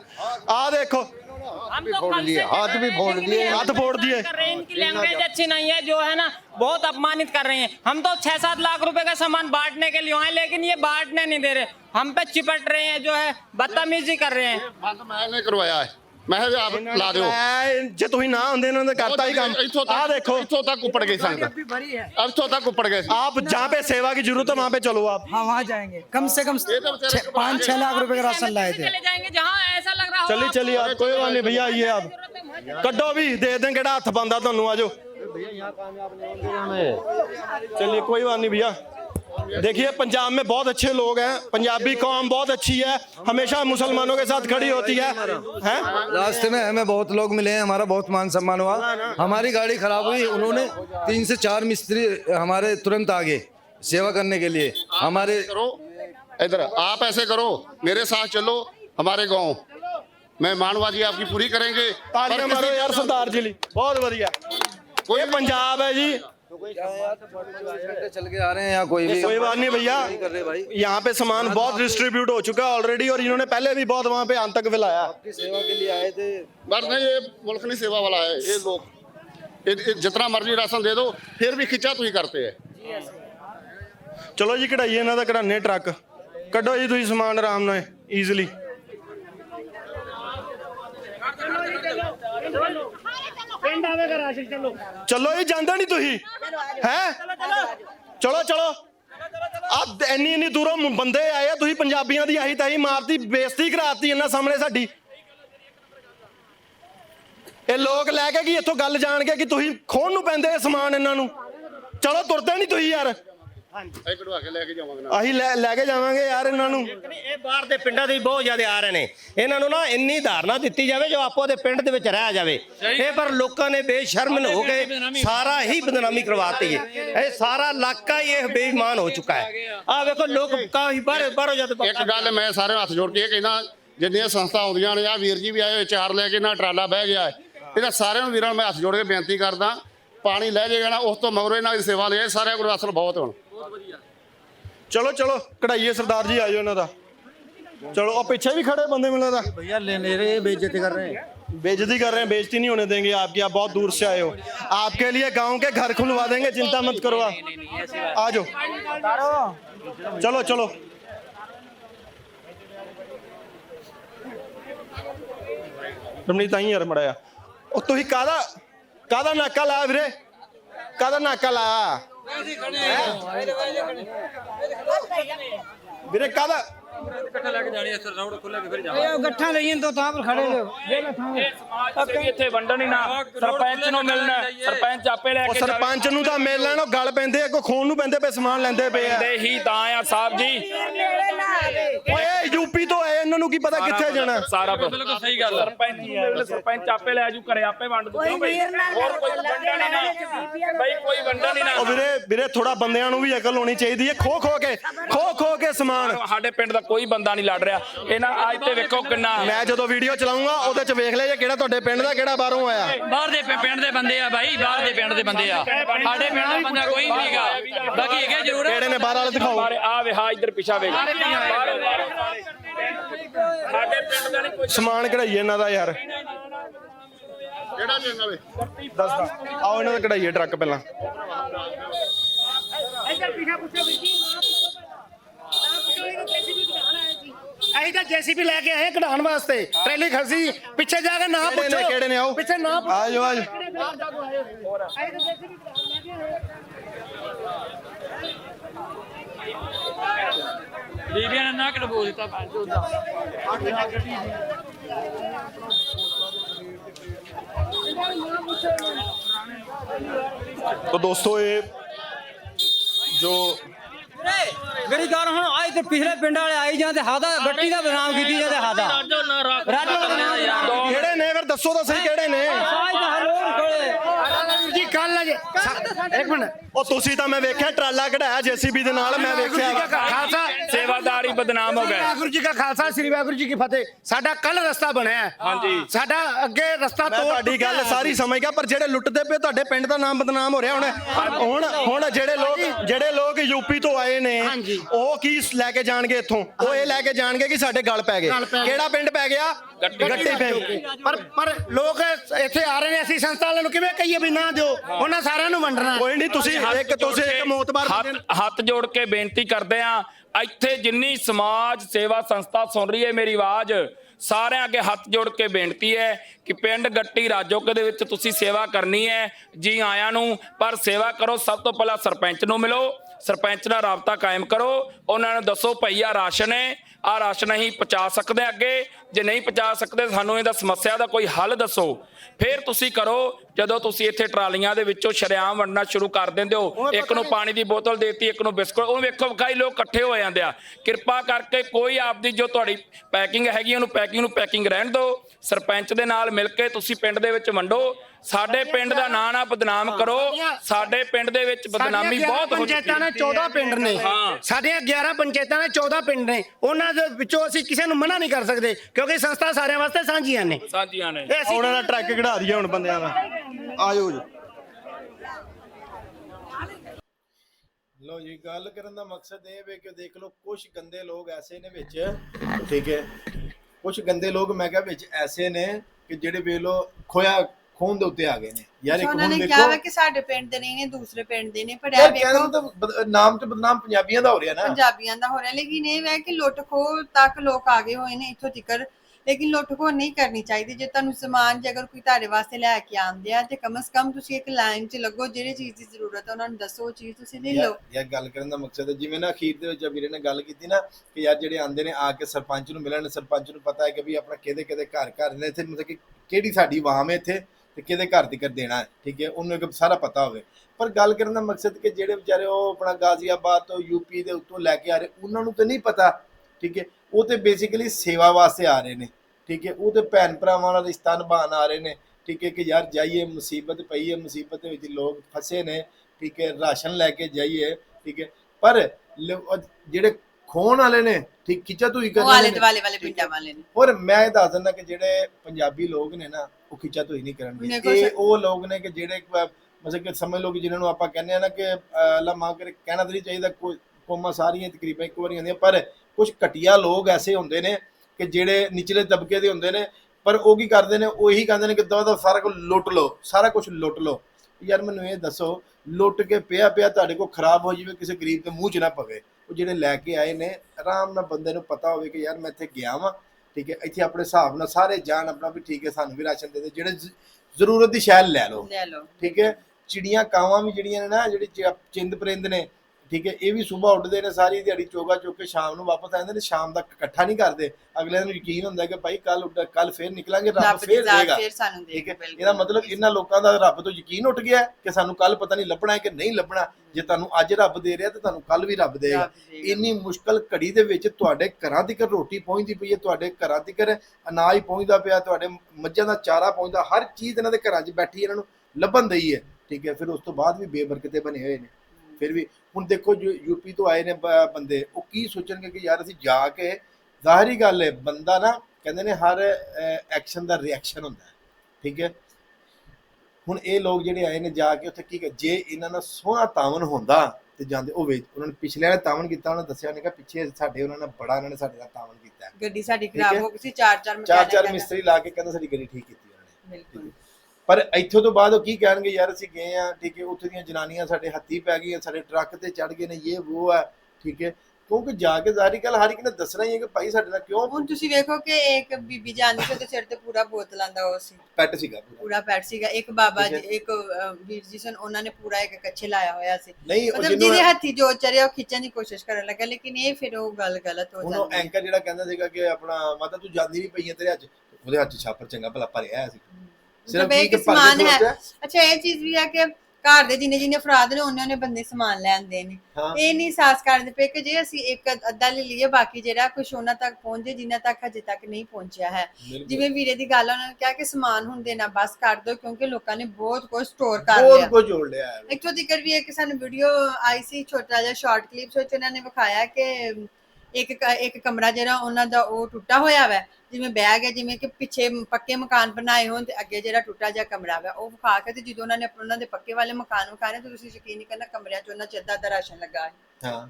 ਆਹ ਦੇਖੋ हाथ भी फोड़ दिए हाथ फोड़ दिए। इनकी लैंग्वेज अच्छी नहीं है जो है ना बहुत अपमानित कर रहे हैं। हम तो छह सात लाख रुपए का सामान बांटने के लिए आए लेकिन ये बांटने नहीं दे रहे। हम पे चिपट रहे हैं जो है बदतमीजी कर रहे हैं। तो करवाया है। ਮੈਂ ਕਿਹਾ ਆਪ ਲਾ ਦਿਓ ਐ, ਜੇ ਤੁਸੀਂ ਨਾ ਹੁੰਦੇ ਇਹਨਾਂ ਨੇ ਕਰਤਾ ਹੀ ਕੰਮ ਇੱਥੋਂ ਤੱਕ ਆਹ देखो ਇੱਥੋਂ ਤੱਕ ਉੱਪੜ ਗਈ ਸੰਗਤ भरी है ਇੱਥੋਂ ਤੱਕ ਉੱਪੜ ਗਏ ਸੀ आप जहाँ पे सेवा की जरूरत है वहाँ पे चलो आप हाँ वहाँ जाएंगे कम से कम ये तो बेचारे छः- पाँच छह लाख रुपए का राशन लाए थे चले जाएंगे जहाँ ऐसा लग रहा हो चलिए चलिए आप कोई बात नहीं भैया आइए आप ਕੱਢੋ ਵੀ ਦੇ ਦੇं ਕਿਹੜਾ ਹੱਥ ਬੰਦਾ ਤੁਹਾਨੂੰ ਆਜੋ चलिए कोई बात नहीं भैया देखिए पंजाब में बहुत अच्छे लोग हैं। पंजाबी कौम बहुत अच्छी है। हमेशा मुसलमानों के साथ खड़ी होती है। हैं? रास्ते में हमें बहुत लोग मिले हैं हमारा बहुत मान सम्मान हुआ। हमारी गाड़ी खराब हुई उन्होंने तीन से चार मिस्त्री हमारे तुरंत आगे सेवा करने के लिए। हमारे इधर आप ऐसे करो मेरे साथ चलो हमारे गाँव। मैं मानवादी आपकी पूरी करेंगे। यार सरदार जी बहुत बढ़िया। कोई पंजाब है जी। ਵਧੀਆ ਇਹ ਪੰਜਾਬ ਹੈ ਜੀ चल के आ रहे हैं यहाँ कोई भी कोई बात नहीं भैया नहीं कर रहे भाई यहाँ पे सामान बहुत डिस्ट्रीब्यूट हो चुका है ऑलरेडी और इन्होंने पहले भी बहुत वहाँ पे आतंक फैलाया आपकी सेवा के लिए आए थे बस नहीं ये मुल्क नहीं सेवा वाला है ये लोग ये- ये जितना मर्जी राशन दे दो फिर भी खिंचा तुम करते हैं ਚਲੋ ਜੀ ਕਢਾਈਏ ਇਹਨਾਂ ਦਾ ਕਢਾਣੇ ਟਰੱਕ ਕੱਢੋ ਜੀ ਤੁਸੀਂ ਸਮਾਨ ਆਰਾਮ ਨਾਲ ਈਜ਼ੀਲੀ ਚਲੋ। ਜੀ ਜਾਂਦੇ ਨਹੀਂ ਤੁਸੀਂ। ਹੈ? ਚਲੋ ਚਲੋ। ਆ ਇੰਨੀ ਇੰਨੀ ਦੂਰੋਂ ਬੰਦੇ ਆਏ ਆ, ਤੁਸੀਂ ਪੰਜਾਬੀਆਂ ਦੀ ਆਹੀ ਤਾਈ ਮਾਰਤੀ, ਬੇਇੱਜ਼ਤੀ ਕਰਾਤੀ ਇਹਨਾਂ ਸਾਹਮਣੇ ਸਾਡੀ। ਇਹ ਲੋਕ ਲੈ ਕੇ ਕੀ ਇੱਥੋਂ ਗੱਲ ਜਾਣ ਕੇ ਕਿ ਤੁਸੀਂ ਖੋਣ ਨੂੰ ਪੈਂਦੇ ਇਹ ਸਮਾਨ ਇਹਨਾਂ ਨੂੰ? ਚਲੋ, ਤੁਰਦੇ ਨਹੀਂ ਤੁਸੀਂ ਯਾਰ। ਕਢਵਾ ਕੇ ਲੈ ਕੇ ਜਾਵਾਂਗੇ ਨਾਲ। ਅਸੀਂ ਲੈ ਲੈ ਕੇ ਜਾਵਾਂਗੇ ਯਾਰ ਇਹਨਾਂ ਨੂੰ। ਇਹ ਬਾਹਰ ਦੇ ਪਿੰਡਾਂ ਦੇ ਬਹੁਤ ਜ਼ਿਆਦਾ ਆ ਰਹੇ ਨੇ। ਇਹਨਾਂ ਨੂੰ ਨਾ ਇੰਨੀ ਧਾਰਨਾ ਦਿੱਤੀ ਜਾਵੇ ਜੋ ਆਪੋ ਦੇ ਪਿੰਡ ਦੇ ਵਿੱਚ ਰਹਿ ਜਾਵੇ। ਇਹ ਪਰ ਲੋਕਾਂ ਨੇ ਬੇਸ਼ਰਮ ਹੋ ਕੇ ਸਾਰਾ ਹੀ ਬਦਨਾਮੀ ਕਰਵਾਤੀ ਹੈ। ਇਹ ਸਾਰਾ ਇਲਾਕਾ ਹੀ ਇਹ ਬੇਈਮਾਨ ਹੋ ਚੁੱਕਾ ਹੈ। ਆ ਵੇਖੋ ਲੋਕ ਕਾਫੀ ਬਾਹਰ ਬਾਹਰੋਂ ਜਦ ਇੱਕ ਗੱਲ ਮੈਂ ਸਾਰੇ ਹੱਥ ਜੋੜ ਕੇ ਇਹ ਕਹਿੰਦਾ ਜਿੰਨੀਆਂ ਸੰਸਥਾ ਆਉਂਦੀਆਂ ਨੇ ਆ ਵੀਰ ਜੀ ਵੀ ਆਏ ਚਾਰ ਲੈ ਕੇ ਨਾ ਟਰਾਲਾ ਬਹਿ ਗਿਆ ਹੈ। ਇਹਨਾਂ ਸਾਰਿਆਂ ਨੂੰ ਵੀਰਾਂ ਨੂੰ ਮੈਂ ਹੱਥ ਜੋੜ ਕੇ ਬੇਨਤੀ ਕਰਦਾ ਪਾਣੀ ਲੈ ਜਾਏਗਾ ਨਾ ਉਸ ਤੋਂ ਮਗਰੋਂ ਇਹਨਾਂ ਦੀ ਸੇਵਾ ਲਈ ਸਾਰਿਆਂ ਕੋਲ ਅਸਲ ਬਹੁਤ ਹੁਣ। ਚਲੋ ਚਲੋ ਕਢਾਈਏ ਸਰਦਾਰ ਜੀ ਆਜੋ ਇਹਨਾਂ ਦਾ ਚਲੋ ਉਹ ਪਿੱਛੇ भी खड़े बंदे मिल रहा भैया ले ले रहे हैं बेइज्जती कर रहे हैं बेइज्जती कर रहे हैं बेइज्जती नहीं होने देंगे आपकी आप बहुत दूर से आए हो आपके लिए गांव के घर खुलवा देंगे चिंता मत करो आप आ जाओ चलो चलो ਰਮਨੀਤ ਆਈ ਯਾਰ ਮੜਿਆ ਉਹ ਤੁਸੀਂ ਕਾਦਾ ਕਾਦਾ ਨਾਕਾ ਲਾਇਆ ਵੀਰੇ ਕਾਦਾ ਨਾਕਾ ਲਾਇਆ ਵੀਰੇ ਕਾਹਦਾ? ਇਕੱਠਾ ਲੈ ਕੇ ਜਾਣੀ ਅਸਰ ਰਾਉਂਡ ਖੁੱਲਾ ਕੇ ਫਿਰ ਜਾਵਾਂ ਇਹ ਗੱਠਾਂ ਲਈਆਂ ਤੋਂ ਤਾਂ ਪਰ ਖੜੇ ਲਿਓ ਵੇਲਾ ਸਮਾਜ ਸੇਵੀ ਇੱਥੇ ਵੰਡਣ ਹੀ ਨਾ ਸਰਪੰਚ ਨੂੰ ਮਿਲਣਾ। ਸਰਪੰਚ ਆਪੇ ਲੈ ਕੇ ਸਰਪੰਚ ਨੂੰ ਤਾਂ ਮਿਲ ਲੈਣ ਉਹ ਗੱਲ ਪੈਂਦੇ ਅੱਗੋਂ ਖੂਨ ਨੂੰ ਪੈਂਦੇ ਪਏ ਸਮਾਨ ਲੈਂਦੇ ਪਏ ਆ। ਹੀ ਤਾਂ ਆ ਸਾਹਿਬ ਜੀ। ਓਏ ਯੂਪੀ ਤੋਂ ਆਏ ਇਹਨਾਂ ਨੂੰ ਕੀ ਪਤਾ ਕਿੱਥੇ ਜਾਣਾ? ਸਾਰਾ ਬਿਲਕੁਲ ਸਹੀ ਗੱਲ ਸਰਪੰਚ ਨੂੰ ਮਿਲ ਸਰਪੰਚ ਆਪੇ ਲੈ ਜੂ ਘਰੇ ਆਪੇ ਵੰਡ ਦੂ ਕਿਉਂ ਬਈ। ਹੋਰ ਕੋਈ ਵੰਡਣ ਹੀ ਨਾ। ਬਈ ਕੋਈ ਵੰਡਣ ਹੀ ਨਾ ਉਹ ਵੀਰੇ ਵੀਰੇ ਥੋੜਾ ਬੰਦਿਆਂ ਨੂੰ ਵੀ ਅਕਲ ਹੋਣੀ ਚਾਹੀਦੀ ਹੈ। ਖੋ ਖੋ ਕੇ ਖੋ ਖੋ ਕੇ ਸਮਾਨ। ਸਾਡੇ ਪਿੰਡ ਦਾ ਕੋਈ ਬੰਦਾ ਨਹੀਂ ਲੜ ਰਿਹਾ। ਇਹਨਾਂ ਅੱਜ ਤੇ ਵੇਖੋ ਕਿੰਨਾ ਮੈਂ ਜਦੋਂ ਵੀਡੀਓ ਚਲਾਉਂਗਾ ਉਹਦੇ ਚ ਵੇਖ ਲਿਆ ਜੇ ਕਿਹੜਾ ਤੁਹਾਡੇ ਪਿੰਡ ਦਾ ਕਿਹੜਾ ਬਾਹਰੋਂ ਆਇਆ। ਬਾਹਰ ਦੇ ਪਿੰਡ ਦੇ ਬੰਦੇ ਆ ਭਾਈ ਬਾਹਰ ਦੇ ਪਿੰਡ ਦੇ ਬੰਦੇ ਆ। ਸਾਡੇ ਪਿੰਡ ਦਾ ਬੰਦਾ ਕੋਈ ਨਹੀਂ ਹੈਗਾ। ਬਾਕੀ ਹੈਗੇ ਜ਼ਰੂਰ। ਕਿਹੜੇ ਨੇ ਬਾਹਰ ਵਾਲੇ ਦਿਖਾਓ। ਆ ਵੇ ਹਾਂ ਇੱਧਰ ਪਿਛਾ ਵੇ ਸਾਡੇ ਪਿੰਡ ਦਾ ਨਹੀਂ ਕੋਈ ਸਮਾਨ ਕਢਾਈਏ ਇਹਨਾਂ ਦਾ ਯਾਰ। ਕਿਹੜਾ ਲੈਣਾ ਵੇ ਦੱਸ ਆਓ ਇਹਨਾਂ ਦਾ ਕਢਾਈਏ ਟਰੱਕ ਪਹਿਲਾਂ। ਅਸੀਂ ਤਾਂ ਜੀਸੀਬੀ ਲੈ ਕੇ ਆਏ ਕਢਾਉਣ ਵਾਸਤੇ। ਟ੍ਰੇਲੀ ਖਸੀ ਪਿੱਛੇ ਜਾ ਕੇ ਨਾ ਪੁੱਛੋ। ਕਿਹੜੇ ਨੇ ਆਓ। ਪਿੱਛੇ ਨਾ ਆ ਜਾਓ ਆ ਜਾਓ ਬੀਬੀਆਂ ਨੇ ਨਾ ਕਿਡਬੋ ਦਿੱਤਾ ਪੰਜ ਉਹਦਾ। ਤਾਂ ਦੋਸਤੋ ਇਹ ਜੋ मेरी ਗੱਲ ਹੁਣ ਆਏ ਤੇ ਪਿਛਲੇ ਪਿੰਡ ਵਾਲੇ ਆਈ ਜਾਂਦੇ ਹਾਦਾ ਗੱਟੀ ਦਾ ਬਦਨਾਮ ਕੀਤੀ ਜਾਂਦੇ ਹਾਦਾ? ਰਾਜੋ ਦਾ ਬਦਨਾਮ ਕਿਹੜੇ ਨੇ? ਫਿਰ ਦੱਸੋ ਤਾਂ ਸਹੀ ਕਿਹੜੇ ਨੇ? ਸਾਜ ਦਾ ਹਲੋਰ ਕੋਲੇ। ਜੀ ਕੱਲ ਅਜੇ ਇੱਕ ਮਿੰਟ। ਉਹ ਤੁਸੀਂ ਤਾਂ ਮੈਂ ਵੇਖਿਆ ਟਰਾਲਾ ਕਢਾਇਆ ਜੀਸੀਬੀ ਦੇ ਨਾਲ ਮੈਂ ਵੇਖਿਆ। ਖਾਲਸਾ। ਸੇਵਾਦਾਰੀ ਬਦਨਾਮ ਹੋ ਗਏ ਵਾਹਿਗੁਰੂ ਜੀ ਕਾ ਖਾਲਸਾ ਸ੍ਰੀ ਵਾਹਿਗੁਰੂ ਜੀ ਕੀ ਫਤਿਹ। ਸਾਡਾ ਕੱਲ ਰਸਤਾ ਬਣਿਆ। ਹਾਂਜੀ। ਸਾਡਾ ਅੱਗੇ ਰਸਤਾ ਤੋੜ ਤੁਹਾਡੀ ਗੱਲ ਸਾਰੀ ਸਮਝ ਗਿਆ ਪਰ ਜਿਹੜੇ ਲੁੱਟਦੇ ਪਏ ਤੁਹਾਡੇ ਪਿੰਡ ਦਾ ਨਾਮ ਬਦਨਾਮ ਹੋ ਰਿਹਾ ਹੁਣ। ਹੁਣ ਹੁਣ ਜਿਹੜੇ ਲੋਕ ਜਿਹੜੇ ਲੋਕ ਯੂਪੀ ਤੋਂ ਆਏ ਨੇ ਹਾਂਜੀ। ਉਹ ਕੀ ਲੈ ਕੇ ਜਾਣਗੇ ਇੱਥੋਂ? ਉਹ ਇਹ ਲੈ ਕੇ ਜਾਣਗੇ ਕਿ ਸਾਡੇ ਗਲ ਪੈ ਗਏ। ਗਲ ਪੈ ਗਏ। ਕਿਹੜਾ ਪਿੰਡ ਪੈ ਗਿਆ? ਗੱਟੀ ਪਿੰਡ ਪਰ ਪਰ ਲੋਕ ਇੱਥੇ ਆ ਰਹੇ ਨੇ ਅਸੀਂ ਸੰਸਥਾ ਵਾਲਿਆਂ ਨੂੰ ਕਿਵੇਂ ਕਹੀਏ ਵੀ ਨਾ ਦਿਓ? ਉਹਨਾਂ ਸਾਰਿਆਂ ਨੂੰ ਵੰਡਣਾ। ਕੋਈ ਨਹੀਂ ਤੁਸੀਂ ਇੱਕ ਤੁਸੀਂ ਇੱਕ ਮੋਤਬਾਰ ਬੰਦੇ ਨੂੰ- ਹੱਥ ਹੱਥ ਜੋੜ ਕੇ ਬੇਨਤੀ ਕਰਦੇ ਆ ਇੱਥੇ ਜਿੰਨੀ ਸਮਾਜ ਸੇਵਾ ਸੰਸਥਾ ਸੁਣ ਰਹੀ ਹੈ ਮੇਰੀ ਆਵਾਜ਼ ਸਾਰਿਆਂ ਅੱਗੇ ਹੱਥ ਜੋੜ ਕੇ ਬੇਨਤੀ ਹੈ ਕਿ ਪਿੰਡ ਗੱਟੀ ਰਾਜੋਕੇ ਦੇ ਵਿੱਚ ਤੁਸੀਂ ਸੇਵਾ ਕਰਨੀ ਹੈ ਜੀ ਆਇਆਂ ਨੂੰ ਪਰ ਸੇਵਾ ਕਰੋ ਸਭ ਤੋਂ ਪਹਿਲਾਂ ਸਰਪੰਚ ਨੂੰ ਮਿਲੋ ਸਰਪੰਚ ਨਾਲ ਰਾਬਤਾ ਕਾਇਮ ਕਰੋ। ਉਹਨਾਂ ਨੂੰ ਦੱਸੋ ਭਈ ਆ ਰਾਸ਼ਨ ਹੈ। ਆ ਰਾਸ਼ਨ ਅਸੀਂ ਪਹੁੰਚਾ ਸਕਦੇ ਹਾਂ ਅੱਗੇ। ਜੇ ਨਹੀਂ ਪਹੁੰਚਾ ਸਕਦੇ ਸਾਨੂੰ ਇਹਦਾ ਸਮੱਸਿਆ ਦਾ ਕੋਈ ਹੱਲ ਦੱਸੋ। ਫਿਰ ਤੁਸੀਂ ਕਰੋ ਜਦੋਂ ਤੁਸੀਂ ਇੱਥੇ ਟਰਾਲੀਆਂ ਦੇ ਵਿੱਚੋਂ ਸ਼ਰੇਆਮ ਵੰਡਣਾ ਸ਼ੁਰੂ ਕਰ ਦਿੰਦੇ ਹੋ ਇੱਕ ਨੂੰ ਪਾਣੀ ਦੀ ਬੋਤਲ ਦੇਤੀ ਇੱਕ ਨੂੰ ਬਿਸਕੁਟ। ਉਹ ਵੇਖੋ ਵਿਖਾਈ ਲੋਕ ਇਕੱਠੇ ਹੋ ਜਾਂਦੇ ਆ। ਕਿਰਪਾ ਕਰਕੇ ਕੋਈ ਆਪਦੀ ਜੋ ਤੁਹਾਡੀ ਪੈਕਿੰਗ ਹੈਗੀ ਉਹਨੂੰ ਪੈਕਿੰਗ ਨੂੰ ਪੈਕਿੰਗ ਰਹਿਣ ਦਿਓ। ਸਰਪੰਚ ਦੇ ਨਾਲ ਮਿਲ ਕੇ ਤੁਸੀਂ ਪਿੰਡ ਦੇ ਵਿੱਚ ਵੰਡੋ। ਸਾਡੇ ਪਿੰਡ ਦਾ ਨਾਂ ਨਾ ਬਦਨਾਮ ਕਰੋ। ਸਾਡੇ ਪਿੰਡ ਦੇ ਵਿੱਚ ਬਦਨਾਮੀ ਬਹੁਤ ਹੋ ਚੁੱਕੀ ਪੰਚਾਇਤਾਂ ਨੇ 14 ਪਿੰਡ ਨੇ। ਸਾਡੀਆਂ 11 ਪੰਚਾਇਤਾਂ ਨੇ 14 ਪਿੰਡ ਨੇ। ਉਹਨਾਂ ਦੇ ਵਿੱਚੋਂ ਅਸੀਂ ਕਿਸੇ ਨੂੰ ਮਨਾ ਨਹੀਂ ਕਰ ਸਕਦੇ। ਕਿਉਂਕਿ ਸੰਸਥਾ ਸਾਰਿਆਂ ਵਾਸਤੇ ਸਾਂਝੀਆਂ ਨੇ। ਸਾਂਝੀਆਂ ਨੇ। ਇਹ ਅਸੀਂ ਉਹਨਾਂ ਦਾ ਟਰੱਕ ਕਢਾ ਦਈਏ ਹੁਣ ਬੰਦਿਆਂ ਦਾ। ਆਜੋ ਜੀ ਲੋ ਜੀ ਗੱਲ ਕਰਨ ਦਾ ਮਕਸਦ ਇਹ ਵੇ ਕਿ ਦੇਖ ਲਓ ਕੁਝ ਗੰਦੇ ਲੋਕ ਐਸੇ ਨੇ ਵਿੱਚ ਠੀਕ ਹੈ। ਕੁਝ ਗੰਦੇ ਲੋਕ ਮੈਂ ਕਿਹਾ ਵਿੱਚ ਐਸੇ ਨੇ ਕਿ ਜਿਹੜੇ ਵੇਖ ਲਓ ਖੋਇਆ ਖੂਨ ਦੇ ਉੱਤੇ ਆ ਗਏ ਨੇ। ਯਾਰ ਇੱਕ ਉਹਨਾਂ ਹੁਣ ਨੇ ਕਿਹਾ ਵਾ ਕਿ ਸਾਡੇ ਪਿੰਡ ਦੇ ਨਹੀਂ ਨੇ ਦੂਸਰੇ ਪਿੰਡ ਦੇ ਨੇ ਪਰ ਇਹ ਯਾਰ ਕਹਿਣ ਵੇਖੋ ਨੂੰ ਤਾਂ ਨਾਮ ਤੇ ਬਦਨਾਮ ਪੰਜਾਬੀਆਂ ਦਾ ਹੋ ਰਿਹਾ ਨਾ। ਪੰਜਾਬੀਆਂ ਦਾ ਹੋ ਰਿਹਾ ਲੇਕਿਨ ਇਹ ਹੈ ਕਿ ਲੁੱਟ ਖੋਹ ਤੱਕ ਲੋਕ ਆ ਗਏ ਹੋਏ ਨੇ ਇੱਥੋਂ ਤੱਕਰ। ਲੇਕਿਨ ਲੁੱਟ ਖੋਹ ਨਹੀਂ ਕਰਨੀ ਚਾਹੀਦੀ। ਜੇ ਤੁਹਾਨੂੰ ਸਮਾਨ ਜੇ ਅਗਰ ਕੋਈ ਤੁਹਾਡੇ ਵਾਸਤੇ ਲੈ ਕੇ ਆਉਂਦੇ ਆ ਤੇ ਕਮ ਸੇ ਕਮ ਤੁਸੀਂ ਇੱਕ ਲਾਈਨ 'ਚ ਲੱਗੋ ਜਿਹੜੀ ਚੀਜ਼ ਦੀ ਜ਼ਰੂਰਤ ਹੈ ਉਹਨਾਂ ਨੂੰ ਦੱਸੋ ਉਹ ਚੀਜ਼ ਤੁਸੀਂ ਲੈ ਲਓ। ਯਾਰ ਯਾਰ ਗੱਲ ਕਰਨ ਦਾ ਮਕਸਦ ਹੈ ਜਿਵੇਂ ਨਾ ਅਖੀਰ ਦੇ ਵਿੱਚ ਵੀਰੇ ਨੇ ਗੱਲ ਕੀਤੀ ਨਾ ਕਿ ਯਾਰ ਜਿਹੜੇ ਆਂਦੇ ਨੇ ਆ ਕੇ ਸਰਪੰਚ ਨੂੰ ਮਿਲਣ ਸਰਪੰਚ ਨੂੰ ਪਤਾ ਹੈ ਕਿ ਵੀ ਆਪਣਾ ਕਿਹਦੇ ਕਿਹਦੇ ਘਰ ਘਰ ਨੇ ਇੱਥੇ ਮਤਲਬ ਕਿ ਕਿਹੜੀ ਸਾਡੀ ਵਾਮ ਹੈ ਇੱਥੇ। ਤੇ ਕਿਹਦੇ ਘਰ ਦੀ ਦੇਣਾ ਹੈ ਠੀਕ ਹੈ, ਉਹਨੂੰ ਇੱਕ ਸਾਰਾ ਪਤਾ ਹੋਵੇ। ਪਰ ਗੱਲ ਕਰਨ ਦਾ ਮਕਸਦ ਕਿ ਜਿਹੜੇ ਵਿਚਾਰੇ ਉਹ ਆਪਣਾ ਗਾਜ਼ੀਆਬਾਦ ਤੋਂ ਯੂਪੀ ਦੇ ਉੱਤੋਂ ਲੈ ਕੇ ਆ ਰਹੇ, ਉਹਨਾਂ ਨੂੰ ਤਾਂ ਨਹੀਂ ਪਤਾ, ਠੀਕ ਹੈ, ਉਹ ਤੇ ਬੇਸਿਕਲੀ ਸੇਵਾ ਵਾਸਤੇ ਆ ਰਹੇ ਨੇ, ਠੀਕ ਹੈ, ਉਹ ਤੇ ਭੈਣ ਭਰਾਵਾਂ ਨਾਲ ਰਿਸ਼ਤਾ ਨਿਭਾਉਣ ਆ ਰਹੇ ਨੇ, ਠੀਕ ਹੈ, ਕਿ ਯਾਰ ਜਾਈਏ, ਮੁਸੀਬਤ ਪਈ ਹੈ, ਮੁਸੀਬਤ ਦੇ ਵਿੱਚ ਲੋਕ ਫਸੇ ਨੇ, ਠੀਕ ਹੈ, ਰਾਸ਼ਨ ਲੈ ਕੇ ਜਾਈਏ, ਠੀਕ ਹੈ, ਪਰ ਜਿਹੜੇ ਖੋਣ ਵਾਲੇ ਨੇ ਠੀਕ ਖਿੱਚਾ ਤੂੰ ਹੀ ਉਹ ਆਲੇ ਦੁਆਲੇ ਵਾਲੇ ਪਿੰਡਾਂ ਵਾਲੇ ਨੇ। ਔਰ ਮੈਂ ਇਹ ਦੱਸ ਦਿੰਦਾ ਕਿ ਜਿਹੜੇ ਪੰਜਾਬੀ ਲੋਕ ਨੇ ਨਾ ਉਹ ਖਿੱਚਾ ਤੂੰ ਹੀ ਨਹੀਂ ਕਰਨਗੇ ਇਹ ਉਹ ਲੋਕ ਨੇ ਕਿ ਜਿਹੜੇ ਮਤਲਬ ਕਿ ਸਮਝ ਲਓ ਕਿ ਜਿਨ੍ਹਾਂ ਨੂੰ ਆਪਾਂ ਕਹਿੰਦੇ ਆ ਨਾ ਕਿ ਅੱਲਾ ਮਾਂ ਕਰੇ ਕਹਿਣਾ ਤਾਂ ਨਹੀਂ ਚਾਹੀਦਾ ਕੋਈ ਕੌਮਾਂ ਸਾਰੀਆਂ ਤਕਰੀਬਨ ਇੱਕ ਵਾਰੀ ਹੁੰਦੀਆਂ ਪਰ ਕੁਝ ਘਟੀਆ ਲੋਕ ਐਸੇ ਹੁੰਦੇ ਨੇ ਕਿ ਜਿਹੜੇ ਨਿਚਲੇ ਤਬਕੇ ਦੇ ਹੁੰਦੇ ਨੇ ਪਰ ਉਹ ਕੀ ਕਰਦੇ ਨੇ ਉਹ ਇਹੀ ਕਹਿੰਦੇ ਨੇ ਕਿ ਦੋ ਦੋ ਸਾਰਾ ਕੁਝ ਲੁੱਟ ਲਓ ਸਾਰਾ ਕੁਝ ਲੁੱਟ ਲਓ। ਯਾਰ ਮੈਨੂੰ ਇਹ ਦੱਸੋ ਲੁੱਟ ਕੇ ਪਿਆ ਪਿਆ ਤੁਹਾਡੇ ਕੋਲ ਖਰਾਬ ਹੋ ਜਾਵੇ ਕਿਸੇ ਗਰੀਬ ਦੇ ਮੂੰਹ 'ਚ ਨਾ ਪਵੇ। ਉਹ ਜਿਹੜੇ ਲੈ ਕੇ ਆਏ ਨੇ ਆਰਾਮ ਨਾਲ ਬੰਦੇ ਨੂੰ ਪਤਾ ਹੋਵੇ ਕਿ ਯਾਰ ਮੈਂ ਇੱਥੇ ਗਿਆ ਵਾਂ ਠੀਕ ਹੈ ਇੱਥੇ ਆਪਣੇ ਹਿਸਾਬ ਨਾਲ ਸਾਰੇ ਜਾਣ ਆਪਣਾ ਵੀ ਠੀਕ ਹੈ ਸਾਨੂੰ ਵੀ ਰਾਸ਼ਨ ਦੇ ਦੇ ਜਿਹੜੇ ਜ਼ਰੂਰਤ ਦੀ ਸ਼ੈਲ ਲੈ ਲਓ। ਲੈ ਲਓ। ਠੀਕ ਹੈ ਚਿੜੀਆਂ ਕਾਵਾਂ ਵੀ ਜਿਹੜੀਆਂ ਨੇ ਨਾ ਜਿਹੜੀ ਚਿੰਦ ਪਰਿੰਦ ਨੇ ਠੀਕ ਹੈ ਇਹ ਵੀ ਸਵੇਰ ਉੱਠਦੇ ਨੇ ਸਾਰੀ ਦਿਹਾੜੀ ਚੋਗਾ ਚੁੱਕ ਕੇ ਸ਼ਾਮ ਨੂੰ ਵਾਪਸ ਆ ਜਾਂਦੇ ਨੇ ਸ਼ਾਮ ਤੱਕ ਇਕੱਠਾ ਨਹੀਂ ਕਰਦੇ। ਅਗਲੇ ਦਿਨ ਯਕੀਨ ਹੁੰਦਾ ਕਿ ਭਾਈ ਕੱਲ ਉੱਡ ਕੱਲ ਫੇਰ ਨਿਕਲਾਂਗੇ ਰੱਬ ਫੇਰ ਦੇਗਾ। ਠੀਕ ਹੈ ਇਹਦਾ ਮਤਲਬ ਇਹਨਾਂ ਲੋਕਾਂ ਦਾ ਰੱਬ ਤੋਂ ਯਕੀਨ ਉੱਠ ਗਿਆ ਕਿ ਸਾਨੂੰ ਕੱਲ ਪਤਾ ਨਹੀਂ ਲੱਭਣਾ ਹੈ ਕਿ ਨਹੀਂ ਲੱਭਣਾ। ਜੇ ਤੁਹਾਨੂੰ ਅੱਜ ਰੱਬ ਦੇ ਰਿਹਾ ਤੇ ਤੁਹਾਨੂੰ ਕੱਲ ਵੀ ਰੱਬ ਦੇਗਾ। ਇੰਨੀ ਮੁਸ਼ਕਲ ਘੜੀ ਦੇ ਵਿੱਚ ਤੁਹਾਡੇ ਘਰਾਂ ਤੱਕ ਰੋਟੀ ਪਹੁੰਚਦੀ ਪਈ ਹੈ ਤੁਹਾਡੇ ਘਰਾਂ ਤੱਕ ਅਨਾਜ ਪਹੁੰਚਦਾ ਪਿਆ ਤੁਹਾਡੇ ਮੱਝਾਂ ਦਾ ਚਾਰਾ ਪਹੁੰਚਦਾ ਹਰ ਚੀਜ਼ ਇਹਨਾਂ ਦੇ ਘਰਾਂ 'ਚ ਬੈਠੀ ਇਹਨਾਂ ਨੂੰ ਲੱਭਣ ਦਈ ਹੈ। ਠੀਕ ਹੈ ਫਿਰ ਉਸ ਤੋਂ ਬਾਅਦ ਵੀ ਬੇਬਰਕਤੇ ਬਣੇ ਹੋਏ ਨੇ। ਫਿਰ ਵੀ ਹੁਣ ਦੇਖੋ ਜੋ ਯੂਪੀ ਤੋਂ ਆਏ ਨੇ ਬੰਦੇ ਉਹ ਕੀ ਸੋਚਣਗੇ ਕਿ ਯਾਰ ਅਸੀਂ ਜਾ ਕੇ ਜ਼ਾਹਰੀ ਗੱਲ ਹੈ ਬੰਦਾ ਨਾ ਕਹਿੰਦੇ ਨੇ ਹਰ ਐਕਸ਼ਨ ਦਾ ਰਿਐਕਸ਼ਨ ਹੁੰਦਾ ਹੈ ਠੀਕ ਹੈ ਹੁਣ ਇਹ ਲੋਕ ਜਿਹੜੇ ਆਏ ਨੇ ਜਾ ਕੇ ਉੱਥੇ ਕੀ ਕਰ ਜੇ ਇਹਨਾਂ ਦਾ ਸੋਹਣਾ ਤਾਵਨ ਹੁੰਦਾ ਤੇ ਜਾਂਦੇ ਉਹ ਵੇਚ ਉਹਨਾਂ ਨੇ ਪਿਛਲੇ ਨੇ ਤਾਵਨ ਕੀਤਾ ਉਹਨਾਂ ਨੇ ਦੱਸਿਆ ਉਹਨੇ ਕਿਹਾ ਪਿੱਛੇ ਸਾਡੇ ਉਹਨਾਂ ਨੇ ਬੜਾ ਉਹਨਾਂ ਨੇ ਸਾਡੇ ਨਾਲ ਤਾਵਨ ਕੀਤਾ। ਗੱਡੀ ਸਾਡੀ ਖਰਾਬ ਹੈ। ਗਈ ਸੀ ਚਾਰ ਚਾਰ ਚਾਰ ਮਕੈਨਿਕ ਚਾਰ ਮਿਸਤਰੀ ਲਾ ਕੇ ਕਹਿੰਦਾ ਸਾਡੀ ਗੱਡੀ ਠੀਕ ਕੀਤੀ ਉਹਨਾਂ ਨੇ ਬਿਲਕੁਲ ਪਰ ਇੱਥੋਂ ਤੋਂ ਬਾਅਦ ਉਹ ਕੀ ਕਹਿਣਗੇ ਯਾਰ ਅਸੀਂ ਗਏ ਆ ਠੀਕ ਹੈ ਉੱਥੇ ਦੀਆਂ ਜਨਾਨੀਆਂ ਸਾਡੇ ਹੱਥੀ ਪੈ ਗਈਆਂ ਸਾਡੇ ਟਰੱਕ ਤੇ ਚੜ ਗਏ ਨੇ ਇਹ ਉਹ ਹੈ ਠੀਕ ਹੈ। ਕਿਉਂਕਿ ਜਾ ਕੇ ਜ਼ਾਰੀ ਗੱਲ ਹਰ ਇੱਕ ਨੇ ਦੱਸਣਾ ਹੀ ਹੈ ਕਿ ਭਾਈ ਸਾਡੇ ਨਾਲ ਕਿਉਂ ਹੁਣ ਤੁਸੀਂ ਵੇਖੋ ਕਿ ਇੱਕ ਬੀਬੀ ਜਾਂਦੀ ਸੀ ਉਹਦੇ ਸਿਰ ਤੇ ਪੂਰਾ ਬੋਤਲਾਂ ਦਾ ਉਹ ਸੀ। ਪੈਟ ਸੀਗਾ ਪੂਰਾ। ਪੈਟ ਸੀਗਾ। ਇੱਕ ਬਾਬਾ ਜੀ। ਇੱਕ ਵੀਰ ਜੀ ਸਨ ਉਹਨਾਂ ਨੇ ਪੂਰਾ ਇੱਕ ਕੱਛੇ ਲਾਇਆ ਹੋਇਆ ਸੀ। ਨਹੀਂ ਉਹ ਮਤਲਬ ਜਿਹਦੇ ਹੱਥੀ ਜੋ ਚਰਿਆ ਉਹ ਖਿੱਚਣ ਦੀ ਕੋਸ਼ਿਸ਼ ਕਰਨ ਲੱਗਾ ਲੇਕਿਨ ਇਹ ਫਿਰ ਉਹ ਗੱਲ ਗਲਤ ਹੋ ਉਹ ਜਾਂਦੀ ਹੈ। ਐਂਕਰ ਜਿਹੜਾ ਕਹਿੰਦਾ ਸੀਗਾ ਕਿ ਆਪਣਾ ਮਾਤਾ ਤੂੰ ਜਾਂਦੀ ਨਹੀਂ ਪਈ ਤੇਰੇ 'ਚ। ਉਹਦੇ ਹੱਥ ਛਾਪਰ ਚੰਗਾ ਭਲਾ ਭਰਿਆ ਸੀ। ਮਤਲਬ ਕੀ ਇਹ ਕਿ ਕਿ ਭਰ ਕੇ ਸਮਾਨ ਹੈ ਹੈ? ਅੱਛਾ ਇਹ ਚੀਜ਼ ਵੀ ਹੈ ਕਿ ਘਰ ਦੇ ਜਿੰਨੇ ਜਿੰਨੇ ਅਫਰਾਦ ਨੇ ਉਹਨਾਂ ਨੇ ਬੰਦੇ ਸਮਾਨ ਲੈਂਦੇ ਨੇ ਹਾਂ। ਇਹ ਨਹੀਂ ਸਾਸ ਕਰਦੇ ਪਏ ਕਿ ਜੇ ਅਸੀਂ ਇੱਕ ਅੱਧਾ ਲੈ ਲਈਏ ਬਾਕੀ ਜਿਹੜਾ ਕੁਝ ਉਹਨਾਂ ਤੱਕ ਪਹੁੰਚੇ ਜਿੰਨਾ ਤੱਕ ਹਜੇ ਤੱਕ ਨਹੀਂ ਪਹੁੰਚਿਆ ਹੈ। ਜਿਵੇਂ ਵੀਰੇ ਦੀ ਗੱਲ ਉਹਨਾਂ ਨੇ ਕਿਹਾ ਕਿ ਸਮਾਨ ਹੁਣ ਦੇਣਾ ਬਸ ਕਰ ਦਿਓ ਕਿਉਂਕਿ ਲੋਕਾਂ ਨੇ ਬਹੁਤ ਕੁਝ ਸਟੋਰ ਕਰ ਬਹੁਤ ਲਿਆ ਕੁਝ ਜੋੜ ਲਿਆ ਹੈ ਇੱਥੋਂ ਤੀਕਰ ਵੀ ਇੱਕ ਸਾਨੂੰ ਵੀਡੀਓ ਆਈ ਸੀ ਛੋਟਾ ਜਿਹਾ ਸ਼ਾਰਟ ਕਲਿੱਪ ਵਿੱਚ ਉਹਨਾਂ ਨੇ ਵਿਖਾਇਆ ਕਿ ਇੱਕ ਕ- ਇੱਕ ਕਮਰਾ ਜਿਹੜਾ ਉਹਨਾਂ ਦਾ ਉਹ ਟੁੱਟਾ ਹੋਇਆ ਵਾ ਜਿਵੇਂ ਬੈਗ ਹੈ ਜਿਵੇਂ ਕਿ ਪਿੱਛੇ ਪੱਕੇ ਮਕਾਨ ਬਣਾਏ ਹੋਣ ਤੇ ਅੱਗੇ ਜਿਹੜਾ ਟੁੱਟਾ ਜਿਹਾ ਕਮਰਾ ਵਾ ਉਹ ਵਿਖਾ ਕੇ ਤੇ ਜਦੋਂ ਉਹਨਾਂ ਨੇ ਆਪਣੇ- ਉਹਨਾਂ ਦੇ ਪੱਕੇ ਵਾਲੇ ਮਕਾਨ ਵਿਖਾਣੇ ਤੇ ਤੁਸੀਂ ਯਕੀਨ ਨਹੀਂ ਕਰਨਾ ਕਮਰਿਆਂ 'ਚ ਉਹਨਾਂ ਚ ਅੱਧਾ ਅੱਧਾ ਰਾਸ਼ਨ ਲੱਗਾ ਹੈ। ਹਾਂ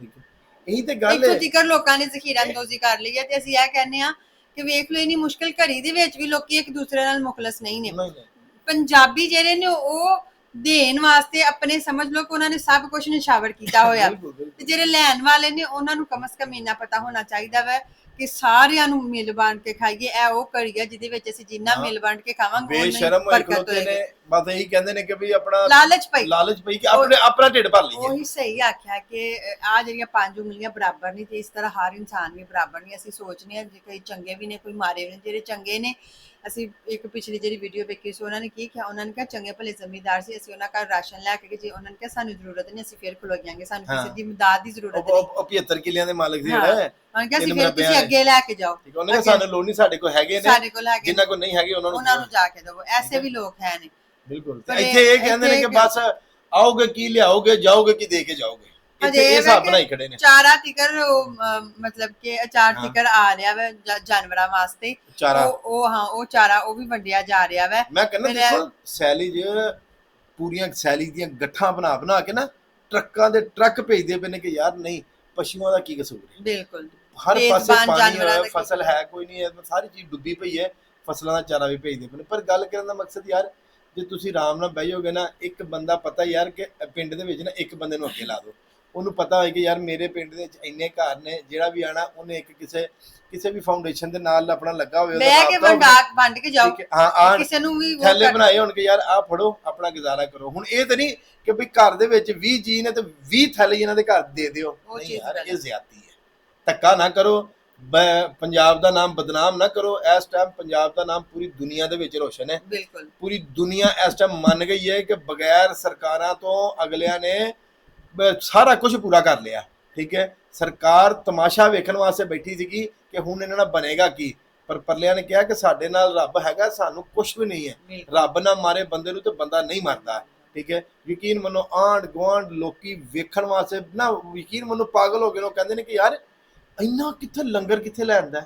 ਠੀਕ ਹੈ। ਇਹੀ ਤੇ ਗੱਲ ਹੈ। ਤੀਕਰ ਲੋਕਾਂ ਨੇ ਜ਼ਖੀਰਾ ਅੰਦੋਜ਼ੀ ਕਰ ਲਈ ਹੈ ਤੇ ਅਸੀਂ ਇਹ ਕਹਿੰਦੇ ਆ ਕਿ ਵੇਖ ਲਓ ਇਨੀ ਮੁਸ਼ਕਲ ਘੜੀ ਦੇ ਵਿੱਚ ਵੀ ਲੋਕੀ ਇੱਕ ਦੂਸਰੇ ਨਾਲ ਮੁਖਲਸ ਨਹੀਂ ਨੇ। ਪੰਜਾਬੀ ਜਿਹੜੇ ਨੇ ਉਹ ਦੇਣ ਵਾਸਤੇ ਆਪਣੇ ਸਮਝ ਲਓ ਕਿ ਉਹਨਾਂ ਨੇ ਸਭ ਕੁਝ ਨਿਸ਼ਾਵਰ ਕੀਤਾ ਹੋਇਆ। ਤੇ ਜਿਹੜੇ ਲੈਣ ਵਾਲੇ ਨੇ ਉਹਨਾਂ ਨੂੰ ਕਮ ਸੇ ਕਮ ਇੰਨਾ ਪਤਾ ਹੋਣਾ ਚਾਹੀਦਾ ਵੈ ਕਿ ਸਾਰਿਆਂ ਨੂੰ ਮਿਲ ਵੰਡ ਕੇ ਖਾਈਏ ਇਹ ਉਹ ਕੜੀ ਆ ਜਿਹਦੇ ਵਿੱਚ ਅਸੀਂ ਜਿੰਨਾ ਹਾਂ। ਮਿਲ ਵੰਡ ਕੇ ਖਾਵਾਂਗੇ ਉਹਨਾਂ ਬੇਸ਼ਰਮ ਹੋਏ ਬਰਕਤ ਖਲੋਤੇ ਨੇ। ਹੋਏਗੀ। ਬਸ ਇਹੀ ਕਹਿੰਦੇ ਨੇ ਕਿ ਵੀ ਆਪਣਾ ਲਾਲਚ ਪਈ। ਲਾਲਚ ਪਈ ਕਿ ਆਪਣੇ ਆਪਣਾ ਢਿੱਡ ਭਰ ਲਈਏ। ਉਹੀ ਸਹੀ ਆਖਿਆ ਕਿ ਆ ਜਿਹੜੀਆਂ ਪੰਜ ਉਂਗਲੀਆਂ ਬਰਾਬਰ ਨਹੀਂ ਤੇ ਇਸ ਤਰ੍ਹਾਂ ਹਰ ਇਨਸਾਨ ਵੀ ਬਰਾਬਰ ਨਹੀਂ ਅਸੀਂ ਸੋਚਨੇ ਆ ਜੇ ਕੋਈ ਚੰਗੇ ਵੀ ਨੇ ਕੋਈ ਮਾਰੇ ਵੀ ਨੇ ਜਿਹੜੇ ਚੰਗੇ ਨੇ ਅਸੀਂ ਇੱਕ ਪਿਛਲੀ ਜਿਹੜੀ ਵੀਡੀਓ ਵੇਖੀ ਸੀ ਉਹਨਾਂ ਨੇ ਕੀ ਕਿਹਾ? ਉਹਨਾਂ ਨੇ ਕਿਹਾ ਚੰਗੇ ਭਲੇ ਜ਼ਮੀਂਦਾਰ ਸੀ ਅਸੀਂ ਉਹਨਾਂ ਘਰ ਰਾਸ਼ਨ ਲੈ ਕੇ ਗਏ ਜੇ ਉਹਨਾਂ ਨੇ ਕਿਹਾ ਸਾਨੂੰ ਜ਼ਰੂਰਤ ਨਹੀਂ ਅਸੀਂ ਫਿਰ ਖਲੋ ਜਾਾਂਗੇ ਸਾਨੂੰ। ਕਿਸੇ ਦੀ ਮਦਦ ਦੀ ਜ਼ਰੂਰਤ ਨਹੀਂ ਉਹ- ਉਹ 75 ਕਿੱਲਿਆਂ ਦੇ ਮਾਲਕ ਸੀ। ਜਿਹੜੇ। ਉਹਨਾਂ ਨੇ ਕਿਹਾ ਅਸੀਂ ਫਿਰ ਤੁਸੀਂ। ਅੱਗੇ ਲੈ ਕੇ ਜਾਓ। ਠੀਕ ਉਹਨੇ ਅੱਗੇ- ਸਾਨੂੰ ਲੋੜ ਨਹੀਂ ਸਾਡੇ ਕੋਲ ਹੈਗੇ ਨੇ। ਸਾਡੇ ਕੋਲ ਹੈਗੇ ਜਿਨ੍ਹਾਂ ਕੋਲ ਨਹੀਂ ਹੈਗੇ ਉਹਨਾਂ ਨੂੰ ਉਹਨਾਂ ਨੂੰ। ਜਾ ਕੇ ਦਿਓ ਐਸੇ ਵੀ ਲੋਕ ਹੈ ਨੇ। ਬਿਲਕੁਲ। ਇੱਥੇ ਇਹ ਕਹਿੰਦੇ ਨੇ ਕਿ ਬਸ ਆਓਗੇ ਕੀ ਲਿਆਓਗੇ ਜਾਓਗੇ ਕੀ ਦੇ ਕੇ ਜਾਓਗੇ। ਅਜੇ ਇਹ ਹਿਸਾਬ ਬਣਾਈ ਖੜੇ ਨੇ। ਚਾਰਾ ਅਮ, ਮਤਲਬ ਕਿ ਅਚਾਰ ਹਾਂ। ਤਿਕਰ ਆ ਰਿਹਾ ਵਾ ਜਾ- ਜਾਨਵਰਾਂ ਵਾਸਤੇ। ਚਾਰਾ। ਉਹ ਉਹ ਹਾਂ ਉਹ ਚਾਰਾ ਉਹ ਵੀ ਵੰਡਿਆ ਜਾ ਰਿਹਾ ਵਾ। ਮੈਂ ਕਹਿੰਦਾ ਮੇਰਾ- ਦੇਖੋ ਸੈਲੀਜ ਪੂਰੀਆਂ ਸੈਲੀ ਦੀਆਂ ਗੱਠਾਂ ਬਣਾ ਬਣਾ ਕੇ ਨਾ ਟਰੱਕਾਂ ਦੇ ਟਰੱਕ ਭੇਜਦੇ ਪਏ ਨੇ ਕਿ ਯਾਰ ਨਹੀਂ ਪਸ਼ੂਆਂ ਦਾ ਕੀ ਕਸੂਰ ਹੈ? ਬਿਲਕੁਲ। ਹਰ ਪਾਸੇ ਬੇਜ਼ਬਾਨ ਪਾਣੀ ਜਾਨਵਰਾਂ ਹੋਇਆ ਦਾ ਕੀ ਫਸਲ ਹੈ ਕੋਈ ਨਹੀਂ ਹੈ ਸਾਰੀ ਚੀਜ਼ ਡੁੱਬੀ ਪਈ ਹੈ ਫਸਲਾਂ ਦਾ ਚਾਰਾ ਵੀ ਭੇਜਦੇ ਪਏ ਨੇ। ਪਰ ਗੱਲ ਕਰਨ ਦਾ ਮਕਸਦ ਯਾਰ ਜੇ ਤੁਸੀਂ ਆਰਾਮ ਨਾਲ ਬਹਿ ਜਾਓਗੇ ਨਾ ਇੱਕ ਬੰਦਾ ਪਤਾ ਯਾਰ ਕਿ ਪਿੰਡ ਦੇ ਵਿੱਚ ਨਾ ਇੱਕ ਬੰਦੇ ਨੂੰ ਅੱਗੇ ਲਾ ਦਿਓ। ਉਹਨੂੰ ਪਤਾ ਹੋਏ ਕਿ ਯਾਰ ਮੇਰੇ ਪਿੰਡ ਦੇ ਵਿੱਚ ਇੰਨੇ ਘਰ ਨੇ ਜਿਹੜਾ ਵੀ ਆਣਾ ਉਹਨੇ ਇੱਕ ਕਿਸੇ ਕਿਸੇ ਵੀ ਫਾਊਂਡੇਸ਼ਨ ਦੇ ਨਾਲ ਆਪਣਾ ਲੱਗਾ ਹੋਵੇ ਬਹਿ ਕੇ ਹੋਵੇ। ਵੰਡਾ ਵੰਡ ਕੇ ਜਾਓ ਠੀਕ ਹੈ, ਹਾਂ ਆਣ ਕਿਸੇ ਨੂੰ ਵੀ ਉਹ ਥੈਲੇ ਕਰ- ਬਣਾਏ ਹੋਣ ਕਿ ਯਾਰ ਆਹ ਫੜੋ ਆਪਣਾ ਗੁਜ਼ਾਰਾ ਕਰੋ। ਹੁਣ ਇਹ ਤਾਂ ਨਹੀਂ ਕਿ ਵੀ ਘਰ ਦੇ ਵਿੱਚ 20 ਜੀ ਨੇ ਤੇ 20 ਥੈਲੇ ਇਹਨਾਂ ਦੇ ਘਰ ਦੇ ਦਿਓ। ਉਹ ਨਹੀਂ ਚੀਜ਼ ਯਾਰ ਇਹ। ਜ਼ਿਆਦਤੀ ਹੈ। ਧੱਕਾ ਨਾ ਕਰੋ ਬ- ਪੰਜਾਬ ਦਾ ਨਾਮ ਬਦਨਾਮ ਨਾ ਕਰੋ। ਇਸ ਟਾਈਮ ਪੰਜਾਬ ਦਾ ਨਾਮ ਪੂਰੀ ਦੁਨੀਆ ਦੇ ਵਿੱਚ ਰੋਸ਼ਨ ਹੈ। ਬਿਲਕੁਲ। ਪੂਰੀ ਦੁਨੀਆ ਇਸ ਟਾਈਮ ਮੰਨ ਗਈ ਹੈ ਕਿ ਬਗੈਰ ਸਰਕਾਰਾਂ ਤੋਂ ਅਗਲਿਆਂ ਨੇ ਬ- ਸਾਰਾ ਕੁਝ ਪੂਰਾ ਕਰ ਲਿਆ ਠੀਕ ਹੈ? ਸਰਕਾਰ ਤਮਾਸ਼ਾ ਵੇਖਣ ਵਾਸਤੇ ਬੈਠੀ ਸੀਗੀ ਕਿ ਹੁਣ ਇਹਨਾਂ ਨਾਲ ਬਣੇਗਾ ਕੀ? ਪਰ ਪਰਲਿਆਂ ਨੇ ਕਿਹਾ ਕਿ ਸਾਡੇ ਨਾਲ ਰੱਬ ਹੈਗਾ ਸਾਨੂੰ ਕੁਝ ਵੀ ਨਹੀਂ ਹੈ। ਬਿਲਕੁਲ। ਰੱਬ ਨਾ ਮਾਰੇ ਬੰਦੇ ਨੂੰ ਤੇ ਬੰਦਾ ਨਹੀਂ ਮਰਦਾ ਠੀਕ ਹੈ? ਯਕੀਨ ਮੰਨੋ ਆਂਡ ਗਵਾਂਡ ਲੋਕੀ ਵੇਖਣ ਵਾਸਤੇ ਨਾ ਯਕੀਨ ਮੰਨੋ ਪਾਗਲ ਹੋ ਗਏ ਨੇ ਉਹ ਕਹਿੰਦੇ ਨੇ ਕਿ ਯਾਰ ਇੰਨਾ ਕਿੱਥੇ ਲੰਗਰ ਕਿੱਥੇ ਲੈਂਦਾ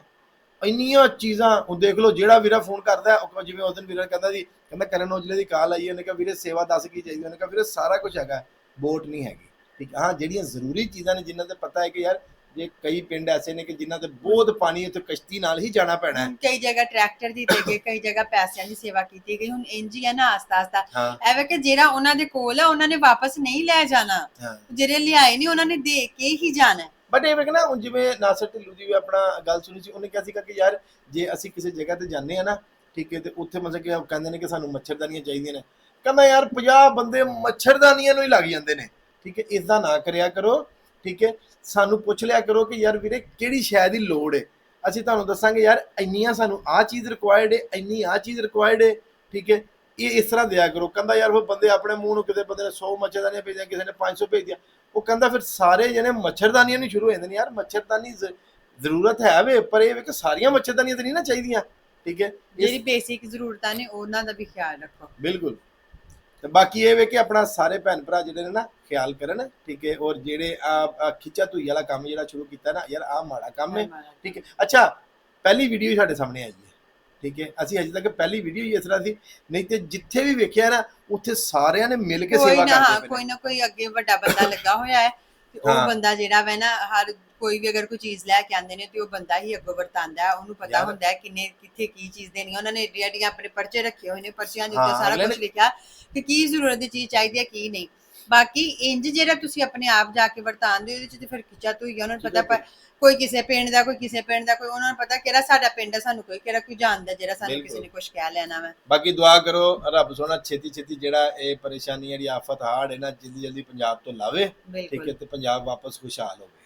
ਇੰਨੀਆਂ ਚੀਜ਼ਾਂ ਹੁਣ ਦੇਖ ਲਓ ਜਿਹੜਾ ਵੀਰਾ ਫੋਨ ਕਰਦਾ ਹੈ, ਉਹ ਜਿਵੇਂ ਉਸ ਦਿਨ ਵੀਰਾ ਕਹਿੰਦਾ ਸੀ ਕਹਿੰਦਾ ਕਰਨ ਔਜਲੇ ਦੀ ਕਾਲ ਆਈ ਹੈ, ਉਹਨੇ ਕਿਹਾ ਵੀਰੇ ਸੇਵਾ ਦੱਸ ਕੀ ਚਾਹੀਦੀ? ਉਹਨੇ ਕਿਹਾ ਵੀਰੇ ਸਾਰਾ ਕੁਝ ਹੈਗਾ ਵੋਟ ਨਹੀਂ ਹੈਗੀ। ਠੀਕ ਹੈ। ਹਾਂ ਜਿਹੜੀਆਂ ਜ਼ਰੂਰੀ ਚੀਜ਼ਾਂ ਨੇ ਜਿਨ੍ਹਾਂ ਤੇ ਪਤਾ ਹੈ ਕਿ ਯਾਰ ਜੇ ਕਈ ਪਿੰਡ ਐਸੇ ਨੇ ਕਿ ਜਿਨ੍ਹਾਂ ਤੇ ਬਹੁਤ ਪਾਣੀ ਉੱਤੇ ਕਸ਼ਤੀ ਨਾਲ ਹੀ ਜਾਣਾ ਪੈਣਾ ਹੈ। ਕਈ ਜਗ੍ਹਾ ਟਰੈਕਟਰ ਦਿੱਤੇ ਗਏ ਕਈ ਜਗ੍ਹਾ ਪੈਸਿਆਂ ਦੀ ਸੇਵਾ ਕੀਤੀ ਗਈ ਹੁਣ ਇੰਜ ਹੀ ਹੈ ਨਾ ਆਸਤਾ ਆਸਤਾ ਹਾਂ। ਐਵੇਂ ਕਿ ਜਿਹੜਾ ਉਹਨਾਂ ਦੇ ਕੋਲ ਹੈ ਉਹਨਾਂ ਨੇ ਵਾਪਸ ਨਹੀਂ ਲੈ ਜਾਣਾ। ਹਾਂ। ਜਿਹੜੇ ਲਿਆਏ ਨਹੀਂ ਉਹਨਾਂ ਨੇ ਦੇ ਕੇ ਹੀ ਜਾਣਾ। ਬਟ ਇਹ ਵੇਖ ਨਾ ਹੁਣ ਜਿਵੇਂ ਨਾਸਰ ਢਿੱਲੂ ਦੀ ਵੀ ਆਪਣਾ ਗੱਲ ਸੁਣੀ ਸੀ ਉਹਨੇ ਕਿਹਾ ਸੀਗਾ ਕਿ ਯਾਰ ਜੇ ਅਸੀਂ ਕਿਸੇ ਜਗ੍ਹਾ ਤੇ ਜਾਂਦੇ ਆ ਨਾ ਠੀਕ ਹੈ ਤੇ ਉੱਥੇ ਮਤਲਬ ਕਿ ਉਹ ਕਹਿੰਦੇ ਨੇ ਕਿ ਸਾਨੂੰ ਮੱਛਰਦਾਨੀਆਂ ਚਾਹੀਦੀਆਂ ਨੇ। ਕਹਿੰਦਾ ਯਾਰ 50 ਬੰਦੇ ਮੱਛਰਦਾਨੀਆਂ ਨੂੰ ਹੀ ਲੱਗ ਜਾਂਦੇ ਨੇ। ਠੀਕ ਹੈ ਇਦਾਂ ਨਾ ਕਰਿਆ ਕਰੋ ਠੀਕ ਹੈ ਸਾਨੂੰ ਪੁੱਛ ਲਿਆ ਕਰੋ ਕਿ ਯਾਰ ਵੀਰੇ ਕਿਹੜੀ ਸ਼ੈ ਦੀ ਲੋੜ ਹੈ ਅਸੀਂ ਤੁਹਾਨੂੰ ਦੱਸਾਂਗੇ ਯਾਰ ਇੰਨੀਆਂ ਸਾਨੂੰ ਆਹ ਚੀਜ਼ ਰਿਕੁਆਇਰਡ ਹੈ ਇੰਨੀ ਆਹ ਚੀਜ਼ ਰਿਕੁਆਇਰਡ ਹੈ ਠੀਕ ਹੈ ਇਹ ਇਸ ਤਰ੍ਹਾਂ ਦਿਆ ਕਰੋ। ਕਹਿੰਦਾ ਯਾਰ ਉਹ ਬੰਦੇ ਆਪਣੇ ਮੂੰਹ ਨੂੰ ਕਿਤੇ ਬੰਦੇ ਨੇ 100 ਮੱਛਰਦਾਨੀਆਂ ਭੇਜੀਆਂ ਕਿਸੇ ਨੇ 500 ਭੇਜ ਦਿਆ ਉਹ ਕਹਿੰਦਾ ਫਿਰ ਸਾਰੇ ਜਣੇ ਮੱਛਰਦਾਨੀਆਂ ਨਹੀਂ ਸ਼ੁਰੂ ਹੋ ਜਾਂਦੇ ਨੇ। ਯਾਰ ਮੱਛਰਦਾਨੀ ਜ਼ਰੂਰਤ ਹੈ ਵੇ ਪਰ ਇਹ ਵੇ ਕਿ ਸਾਰੀਆਂ ਮੱਛਰਦਾਨੀਆਂ ਤਾਂ ਨਹੀਂ ਨਾ ਚਾਹੀਦੀਆਂ ਠੀਕ ਹੈ ਜਿਹੜੀ ਬੇਸਿਕ ਜ਼ਰੂਰਤਾਂ ਨੇ ਉਹਨਾਂ ਦਾ ਵੀ ਖਿਆਲ ਰੱਖੋ। ਬਿਲਕੁਲ। ਤੇ ਬਾਕੀ ਇਹ ਵੇ ਕਿ ਆਪਣਾ ਸਾਰੇ ਭੈਣ ਭਰਾ ਜਿਹੜੇ ਨੇ ਨਾ ਖਿਆਲ ਕਰਨ ਠੀਕ ਹੈ ਔਰ ਜਿਹੜੇ ਆ ਖਿੱਚਾ ਧੂਈ ਵਾਲਾ ਕੰਮ ਜਿਹੜਾ ਸ਼ੁਰੂ ਕੀਤਾ ਨਾ ਯਾਰ ਆ ਮਾੜਾ ਕੰਮ ਹੈ ਠੀਕ ਹੈ। ਅੱਛਾ ਪਹਿਲੀ ਵੀਡੀਓ ਸਾਡੇ ਸਾਹਮਣੇ ਆਈ ਹੈ ਠੀਕ ਹੈ। ਅਸੀਂ ਅਜੇ ਤੱਕ ਪਹਿਲੀ ਵੀਡੀਓ ਹੀ ਇਸ ਤਰ੍ਹਾਂ ਸੀ ਨਹੀਂ ਤੇ ਜਿੱਥੇ ਵੀ ਵੇਖਿਆ ਨਾ ਉੱਥੇ ਸਾਰਿਆਂ ਨੇ ਮਿਲ ਕੇ ਸੇਵਾ ਕਰਦੇ ਕੋਈ ਨੇ। ਨਾ ਕੋਈ ਅੱਗੇ ਵੱਡਾ ਬੰਦਾ ਲੱਗਾ ਹੋਇਆ ਹੈ ਤੇ ਉਹ। ਬੰਦਾ ਜਿਹੜਾ ਵੈ ਨਾ ਹਰ ਕੋਈ ਵੀ ਅਗਰ ਕੋਈ ਚੀਜ਼ ਲੈ ਕੇ ਆਉਂਦੇ ਨੇ ਤੇ ਉਹ ਬੰਦਾ ਹੀ ਅੱਗੋਂ ਵਰਤਾਂਦਾ ਹੈ ਉਹਨੂੰ ਪਤਾ ਹੁੰਦਾ ਹੈ ਕਿੰਨੇ ਕਿੱਥੇ ਕੀ ਚੀਜ਼ ਦੇਣੀ ਹੈ। ਉਹਨਾਂ ਨੇ ਏਡੀਆਂ ਏਡੀਆਂ ਆਪਣੇ ਪਰਚੇ ਰੱਖੇ ਹੋਏ ਨੇ ਪਰਚਿਆਂ ਦੇ ਹਾਂ, ਉੱਤੇ ਸਾਰਾ ਕੁਝ ਲਿਖਿਆ ਕਿ ਕੀ ਜ਼ਰੂਰਤ ਦੀ ਚੀਜ਼ ਚਾਹੀਦੀ ਹੈ ਕੀ ਨਹੀਂ। ਬਾਕੀ ਇੰਜ ਜਿਹੜਾ ਤੁਸੀਂ ਆਪਣੇ ਆਪ ਜਾ ਕੇ ਵਰਤਾਂਦੇ ਹੋ ਉਹਦੇ ਚ ਤੇ ਫਿਰ ਖਿੱਚਾ ਤੂੰ ਉਹਨਾਂ ਨੂੰ ਪਤਾ ਪਰ ਕੋਈ ਕਿਸੇ ਪਿੰਡ ਦਾ ਕੋਈ ਕਿਸੇ ਪਿੰਡ ਦਾ ਕੋਈ ਉਹਨਾਂ ਨੂੰ ਪਤਾ ਕਿਹੜਾ ਸਾਡਾ ਪਿੰਡ ਹੈ ਸਾਨੂੰ ਕੋਈ ਕਿਹੜਾ ਕੋਈ ਜਾਣਦਾ ਜਿਹੜਾ ਸਾਨੂੰ ਕਿਸੇ। ਨੇ ਕੁਝ ਕਹਿ ਲੈਣਾ ਵਾ। ਬਾਕੀ ਦੁਆ ਕਰੋ ਰੱਬ ਸੋਹਣਾ ਛੇਤੀ ਛੇਤੀ ਜਿਹੜਾ ਇਹ ਪਰੇਸ਼ਾਨੀ ਜਿਹੜੀ ਆਫਤ ਹਾੜ ਹੈ ਨਾ ਜਲਦੀ ਜਲਦੀ ਪੰਜਾਬ ਤੋਂ ਲਾਵੇ ਠੀਕ ਬਿਲਕੁਲ। ਹੈ ਤੇ ਪੰਜਾਬ ਵਾਪਸ ਖੁਸ਼ਹਾਲ ਹੋਵੇ।